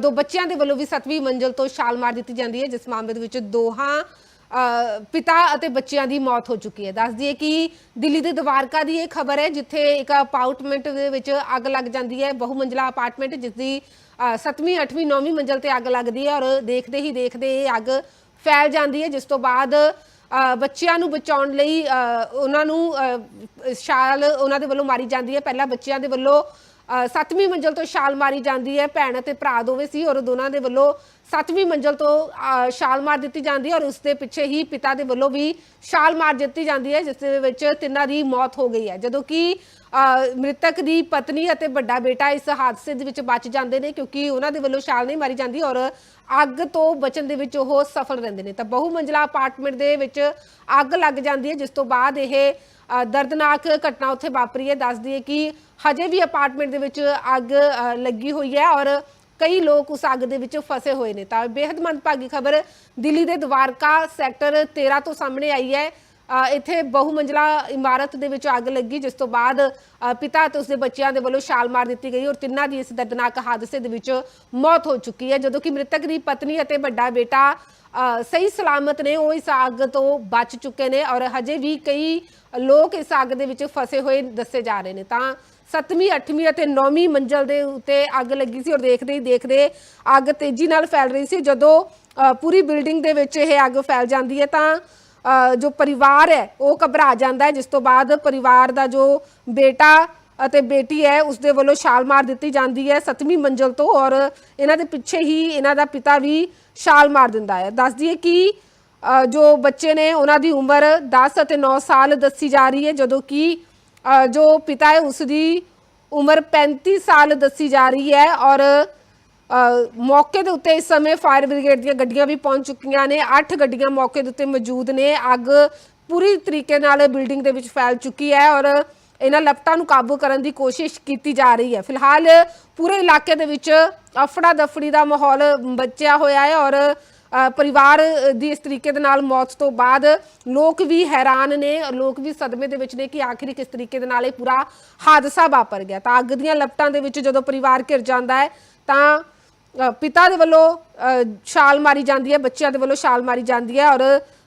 ਦੋ ਬੱਚਿਆਂ ਦੇ ਵੱਲੋਂ ਵੀ 7ਵੀਂ ਮੰਜ਼ਲ ਤੋਂ ਛਾਲ ਮਾਰ ਦਿੱਤੀ ਜਾਂਦੀ ਹੈ, ਜਿਸ ਮਾਮਲੇ ਦੇ ਵਿੱਚ ਦੋਹਾਂ ਪਿਤਾ ਅਤੇ ਬੱਚਿਆਂ ਦੀ ਮੌਤ ਹੋ ਚੁੱਕੀ ਹੈ। ਦੱਸ ਦਈਏ ਕਿ ਦਿੱਲੀ ਦੇ ਦਵਾਰਕਾ ਦੀ ਇਹ ਖਬਰ ਹੈ, ਜਿੱਥੇ ਇੱਕ ਅਪਾਰਟਮੈਂਟ ਦੇ ਵਿੱਚ ਅੱਗ ਲੱਗ ਜਾਂਦੀ ਹੈ ਬਹੁ ਮੰਜ਼ਲਾ ਅਪਾਰਟਮੈਂਟ, ਜਿਸ ਦੀ 7ਵੀਂ 8ਵੀਂ 9ਵੀਂ ਮੰਜ਼ਲ ਤੇ ਅੱਗ ਲੱਗਦੀ ਹੈ ਔਰ ਦੇਖਦੇ ਹੀ ਦੇਖਦੇ ਇਹ ਅੱਗ ਫੈਲ ਜਾਂਦੀ ਹੈ, ਜਿਸ ਤੋਂ ਬਾਅਦ ਬੱਚਿਆਂ ਨੂੰ ਬਚਾਉਣ ਲਈ ਉਹਨਾਂ ਨੂੰ ਛਾਲ ਉਹਨਾਂ ਦੇ ਵੱਲੋਂ ਮਾਰੀ ਜਾਂਦੀ ਹੈ। ਪਹਿਲਾਂ ਬੱਚਿਆਂ ਦੇ ਵੱਲੋਂ ਸੱਤਵੀਂ ਮੰਜ਼ਲ ਤੋਂ ਛਾਲ ਮਾਰੀ ਜਾਂਦੀ ਹੈ। ਭੈਣ ਅਤੇ ਭਰਾ ਦੋਵੇਂ ਸੀ ਔਰ ਦੋਨਾਂ ਦੇ ਵੱਲੋਂ ਸੱਤਵੀਂ ਮੰਜ਼ਲ ਤੋਂ ਛਾਲ ਮਾਰ ਦਿੱਤੀ ਜਾਂਦੀ ਹੈ ਔਰ ਉਸ ਦੇ ਪਿੱਛੇ ਹੀ ਪਿਤਾ ਦੇ ਵੱਲੋਂ ਵੀ ਛਾਲ ਮਾਰ ਦਿੱਤੀ ਜਾਂਦੀ ਹੈ, ਜਿਸ ਦੇ ਵਿੱਚ ਤਿੰਨਾਂ ਦੀ ਮੌਤ ਹੋ ਗਈ ਹੈ। ਜਦੋਂ ਕਿ ਮ੍ਰਿਤਕ ਦੀ ਪਤਨੀ ਅਤੇ ਵੱਡਾ ਬੇਟਾ ਇਸ ਹਾਦਸੇ ਦੇ ਵਿੱਚ ਬਚ ਜਾਂਦੇ ਨੇ ਕਿਉਂਕਿ ਉਹਨਾਂ ਦੇ ਵੱਲੋਂ ਛਾਲ ਨਹੀਂ ਮਾਰੀ ਜਾਂਦੀ ਔਰ ਅੱਗ ਤੋਂ ਬਚਣ ਦੇ ਵਿੱਚ ਉਹ ਸਫਲ ਰਹਿੰਦੇ ਨੇ। ਤਾਂ ਬਹੁ ਮੰਜ਼ਲਾ ਅਪਾਰਟਮੈਂਟ ਦੇ ਵਿੱਚ ਅੱਗ ਲੱਗ ਜਾਂਦੀ ਹੈ, ਜਿਸ ਤੋਂ ਬਾਅਦ ਇਹ ਦਰਦਨਾਕ ਘਟਨਾ ਉੱਥੇ ਵਾਪਰੀ ਹੈ। ਦੱਸਦੀ ਹੈ ਕਿ ਹਜੇ ਵੀ ਅਪਾਰਟਮੈਂਟ ਦੇ ਵਿੱਚ ਅੱਗ ਲੱਗੀ ਹੋਈ ਹੈ ਔਰ ਕਈ ਲੋਕ ਉਸ ਅੱਗ ਦੇ ਵਿੱਚ ਫਸੇ ਹੋਏ ਨੇ। ਤਾਂ ਬੇहद ਮੰਦਭਾਗੀ ਖਬਰ ਦਿੱਲੀ ਦੇ ਦਵਾਰਕਾ ਸੈਕਟਰ 13 ਤੋਂ ਸਾਹਮਣੇ ਆਈ ਹੈ। ਇੱਥੇ ਬਹੁ ਮੰਜ਼ਲਾ ਇਮਾਰਤ ਦੇ ਵਿੱਚ ਅੱਗ ਲੱਗੀ, ਜਿਸ ਤੋਂ ਬਾਅਦ ਪਿਤਾ ਅਤੇ ਉਸਦੇ ਬੱਚਿਆਂ ਦੇ ਵੱਲੋਂ ਛਾਲ ਮਾਰ ਦਿੱਤੀ ਗਈ ਔਰ ਤਿੰਨਾਂ ਦੀ ਇਸ ਦਰਦਨਾਕ ਹਾਦਸੇ ਦੇ ਵਿੱਚ ਮੌਤ ਹੋ ਚੁੱਕੀ ਹੈ। ਜਦੋਂ ਕਿ ਮ੍ਰਿਤਕ ਦੀ ਪਤਨੀ ਅਤੇ ਵੱਡਾ ਬੇਟਾ ਸਹੀ ਸਲਾਮਤ ਨੇ, ਉਹ ਇਸ ਅੱਗ ਤੋਂ ਬਚ ਚੁੱਕੇ ਨੇ ਔਰ ਹਜੇ ਵੀ ਕਈ ਲੋਕ ਇਸ ਅੱਗ ਦੇ ਵਿੱਚ ਫਸੇ ਹੋਏ ਦੱਸੇ ਜਾ ਰਹੇ ਨੇ। ਤਾਂ ਸੱਤਵੀਂ, ਅੱਠਵੀਂ ਅਤੇ ਨੌਵੀਂ ਮੰਜ਼ਲ ਦੇ ਉੱਤੇ ਅੱਗ ਲੱਗੀ ਸੀ ਔਰ ਦੇਖਦੇ ਹੀ ਦੇਖਦੇ ਅੱਗ ਤੇਜ਼ੀ ਨਾਲ ਫੈਲ ਰਹੀ ਸੀ। ਜਦੋਂ ਪੂਰੀ ਬਿਲਡਿੰਗ ਦੇ ਵਿੱਚ ਇਹ ਅੱਗ ਫੈਲ ਜਾਂਦੀ ਹੈ ਤਾਂ ਜੋ ਪਰਿਵਾਰ ਹੈ, ਉਹ ਘਬਰਾ ਜਾਂਦਾ ਹੈ। ਜਿਸ ਤੋਂ ਬਾਅਦ ਪਰਿਵਾਰ ਦਾ ਜੋ ਬੇਟਾ ਅਤੇ ਬੇਟੀ ਹੈ ਉਸ ਦੇ ਵੱਲੋਂ ਛਾਲ ਮਾਰ ਦਿੱਤੀ ਜਾਂਦੀ ਹੈ ਸੱਤਵੀਂ ਮੰਜ਼ਲ ਤੋਂ ਔਰ ਇਹਨਾਂ ਦੇ ਪਿੱਛੇ ਹੀ ਇਹਨਾਂ ਦਾ ਪਿਤਾ ਵੀ ਛਾਲ ਮਾਰ ਦਿੰਦਾ ਹੈ। ਦੱਸ ਦਈਏ ਕਿ ਜੋ ਬੱਚੇ ਨੇ, ਉਹਨਾਂ ਦੀ ਉਮਰ 10 ਅਤੇ 9 ਸਾਲ ਦੱਸੀ ਜਾ ਰਹੀ ਹੈ, ਜਦੋਂ ਕਿ ਜੋ ਪਿਤਾ ਹੈ ਉਸ ਦੀ ਉਮਰ 35 ਸਾਲ ਦੱਸੀ ਜਾ ਰਹੀ ਹੈ ਔਰ ਮੌਕੇ ਦੇ ਉੱਤੇ ਇਸ ਸਮੇਂ ਫਾਇਰ ਬ੍ਰਿਗੇਡ ਦੀਆਂ ਗੱਡੀਆਂ ਵੀ ਪਹੁੰਚ ਚੁੱਕੀਆਂ ਨੇ। 8 ਗੱਡੀਆਂ ਮੌਕੇ ਦੇ ਉੱਤੇ ਮੌਜੂਦ ਨੇ। ਅੱਗ ਪੂਰੀ ਤਰੀਕੇ ਨਾਲ ਬਿਲਡਿੰਗ ਦੇ ਵਿੱਚ ਫੈਲ ਚੁੱਕੀ ਹੈ ਔਰ ਇਹਨਾਂ ਲਪਟਾਂ ਨੂੰ ਕਾਬੂ ਕਰਨ ਦੀ ਕੋਸ਼ਿਸ਼ ਕੀਤੀ ਜਾ ਰਹੀ ਹੈ। ਫਿਲਹਾਲ ਪੂਰੇ ਇਲਾਕੇ ਦੇ ਵਿੱਚ ਅਫੜਾ ਦਫੜੀ ਦਾ ਮਾਹੌਲ ਬਚਿਆ ਹੋਇਆ ਹੈ ਔਰ ਪਰਿਵਾਰ ਦੀ ਇਸ ਤਰੀਕੇ ਦੇ ਨਾਲ ਮੌਤ ਤੋਂ ਬਾਅਦ ਲੋਕ ਵੀ ਹੈਰਾਨ ਨੇ। ਲੋਕ ਵੀ ਸਦਮੇ ਦੇ ਵਿੱਚ ਨੇ ਕਿ ਆਖਿਰ ਕਿਸ ਤਰੀਕੇ ਦੇ ਨਾਲ ਇਹ ਪੂਰਾ ਹਾਦਸਾ ਵਾਪਰ ਗਿਆ। ਤਾਂ ਅੱਗ ਦੀਆਂ ਲਪਟਾਂ ਦੇ ਵਿੱਚ ਜਦੋਂ ਪਰਿਵਾਰ ਘਿਰ ਜਾਂਦਾ ਹੈ, ਤਾਂ ਪਿਤਾ ਦੇ ਵੱਲੋਂ ਛਾਲ ਮਾਰੀ ਜਾਂਦੀ ਹੈ, ਬੱਚਿਆਂ ਦੇ ਵੱਲੋਂ ਛਾਲ ਮਾਰੀ ਜਾਂਦੀ ਹੈ ਔਰ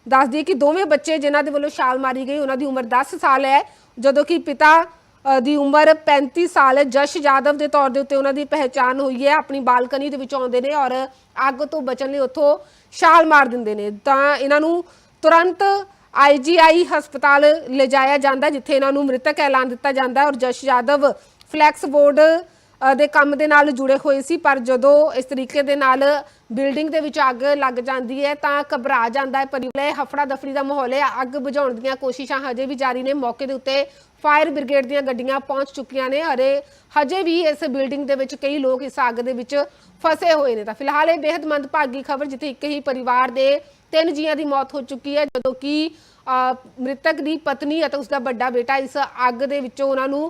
ਦੱਸ ਦਈਏ ਕਿ ਦੋਵੇਂ ਬੱਚੇ ਜਿਨ੍ਹਾਂ ਦੇ ਵੱਲੋਂ ਛਾਲ ਮਾਰੀ ਗਈ, ਉਹਨਾਂ ਦੀ ਉਮਰ 10 ਸਾਲ ਹੈ। ਜਦੋਂ ਕਿ ਪਿਤਾ ਦੀ ਉਮਰ 35 ਸਾਲ ਹੈ। ਜਸ਼ ਯਾਦਵ ਦੇ ਤੌਰ ਦੇ ਉੱਤੇ ਉਹਨਾਂ ਦੀ ਪਹਿਚਾਨ ਹੋਈ ਹੈ। ਆਪਣੀ ਬਾਲਕਨੀ ਦੇ ਵਿੱਚ ਆਉਂਦੇ ਨੇ ਔਰ ਅੱਗ ਤੋਂ ਬਚਣ ਲਈ ਉੱਥੋਂ ਛਾਲ ਮਾਰ ਦਿੰਦੇ ਨੇ। ਤਾਂ ਇਹਨਾਂ ਨੂੰ ਤੁਰੰਤ ਆਈਜੀਆਈ ਹਸਪਤਾਲ ਲਿਜਾਇਆ ਜਾਂਦਾ, ਜਿੱਥੇ ਇਹਨਾਂ ਨੂੰ ਮ੍ਰਿਤਕ ਐਲਾਨ ਦਿੱਤਾ ਜਾਂਦਾ ਔਰ ਜਸ਼ ਯਾਦਵ ਫਲੈਕਸ ਬੋਰਡ ਦੇ ਕੰਮ ਦੇ ਨਾਲ ਜੁੜੇ ਹੋਏ ਸੀ, ਪਰ ਜਦੋਂ ਇਸ ਤਰੀਕੇ ਦੇ ਨਾਲ ਬਿਲਡਿੰਗ ਦੇ ਵਿੱਚ ਅੱਗ ਲੱਗ ਜਾਂਦੀ ਹੈ, ਤਾਂ ਘਬਰਾ ਜਾਂਦਾ ਹੈ ਪਰਿਵਾਰ ਹਫੜਾ ਦਫੜੀ ਦਾ ਮਾਹੌਲ ਹੈ। ਅੱਗ ਬੁਝਾਉਣ ਦੀਆਂ ਕੋਸ਼ਿਸ਼ਾਂ ਹਜੇ ਵੀ ਜਾਰੀ ਨੇ। ਮੌਕੇ ਦੇ ਉੱਤੇ ਫਾਇਰ ਬ੍ਰਿਗੇਡ ਦੀਆਂ ਗੱਡੀਆਂ ਪਹੁੰਚ ਚੁੱਕੀਆਂ ਨੇ, ਅਰੇ ਹਜੇ ਵੀ ਇਸ ਬਿਲਡਿੰਗ ਦੇ ਵਿੱਚ ਕਈ ਲੋਕ ਇਸ ਅੱਗ ਦੇ ਵਿੱਚ ਫਸੇ ਹੋਏ ਨੇ। ਤਾਂ ਫਿਲਹਾਲ ਇਹ ਬੇहद ਮੰਦਭਾਗੀ ਖਬਰ, ਜਿੱਥੇ ਇੱਕ ਹੀ ਪਰਿਵਾਰ ਦੇ ਤਿੰਨ ਜੀਆਂ ਦੀ ਮੌਤ ਹੋ ਚੁੱਕੀ ਹੈ, ਜਦੋਂ ਕਿ ਮ੍ਰਿਤਕ ਦੀ ਪਤਨੀ ਅਤੇ ਉਸਦਾ ਵੱਡਾ ਬੇਟਾ ਇਸ ਅੱਗ ਦੇ ਵਿੱਚੋਂ ਉਹਨਾਂ ਨੂੰ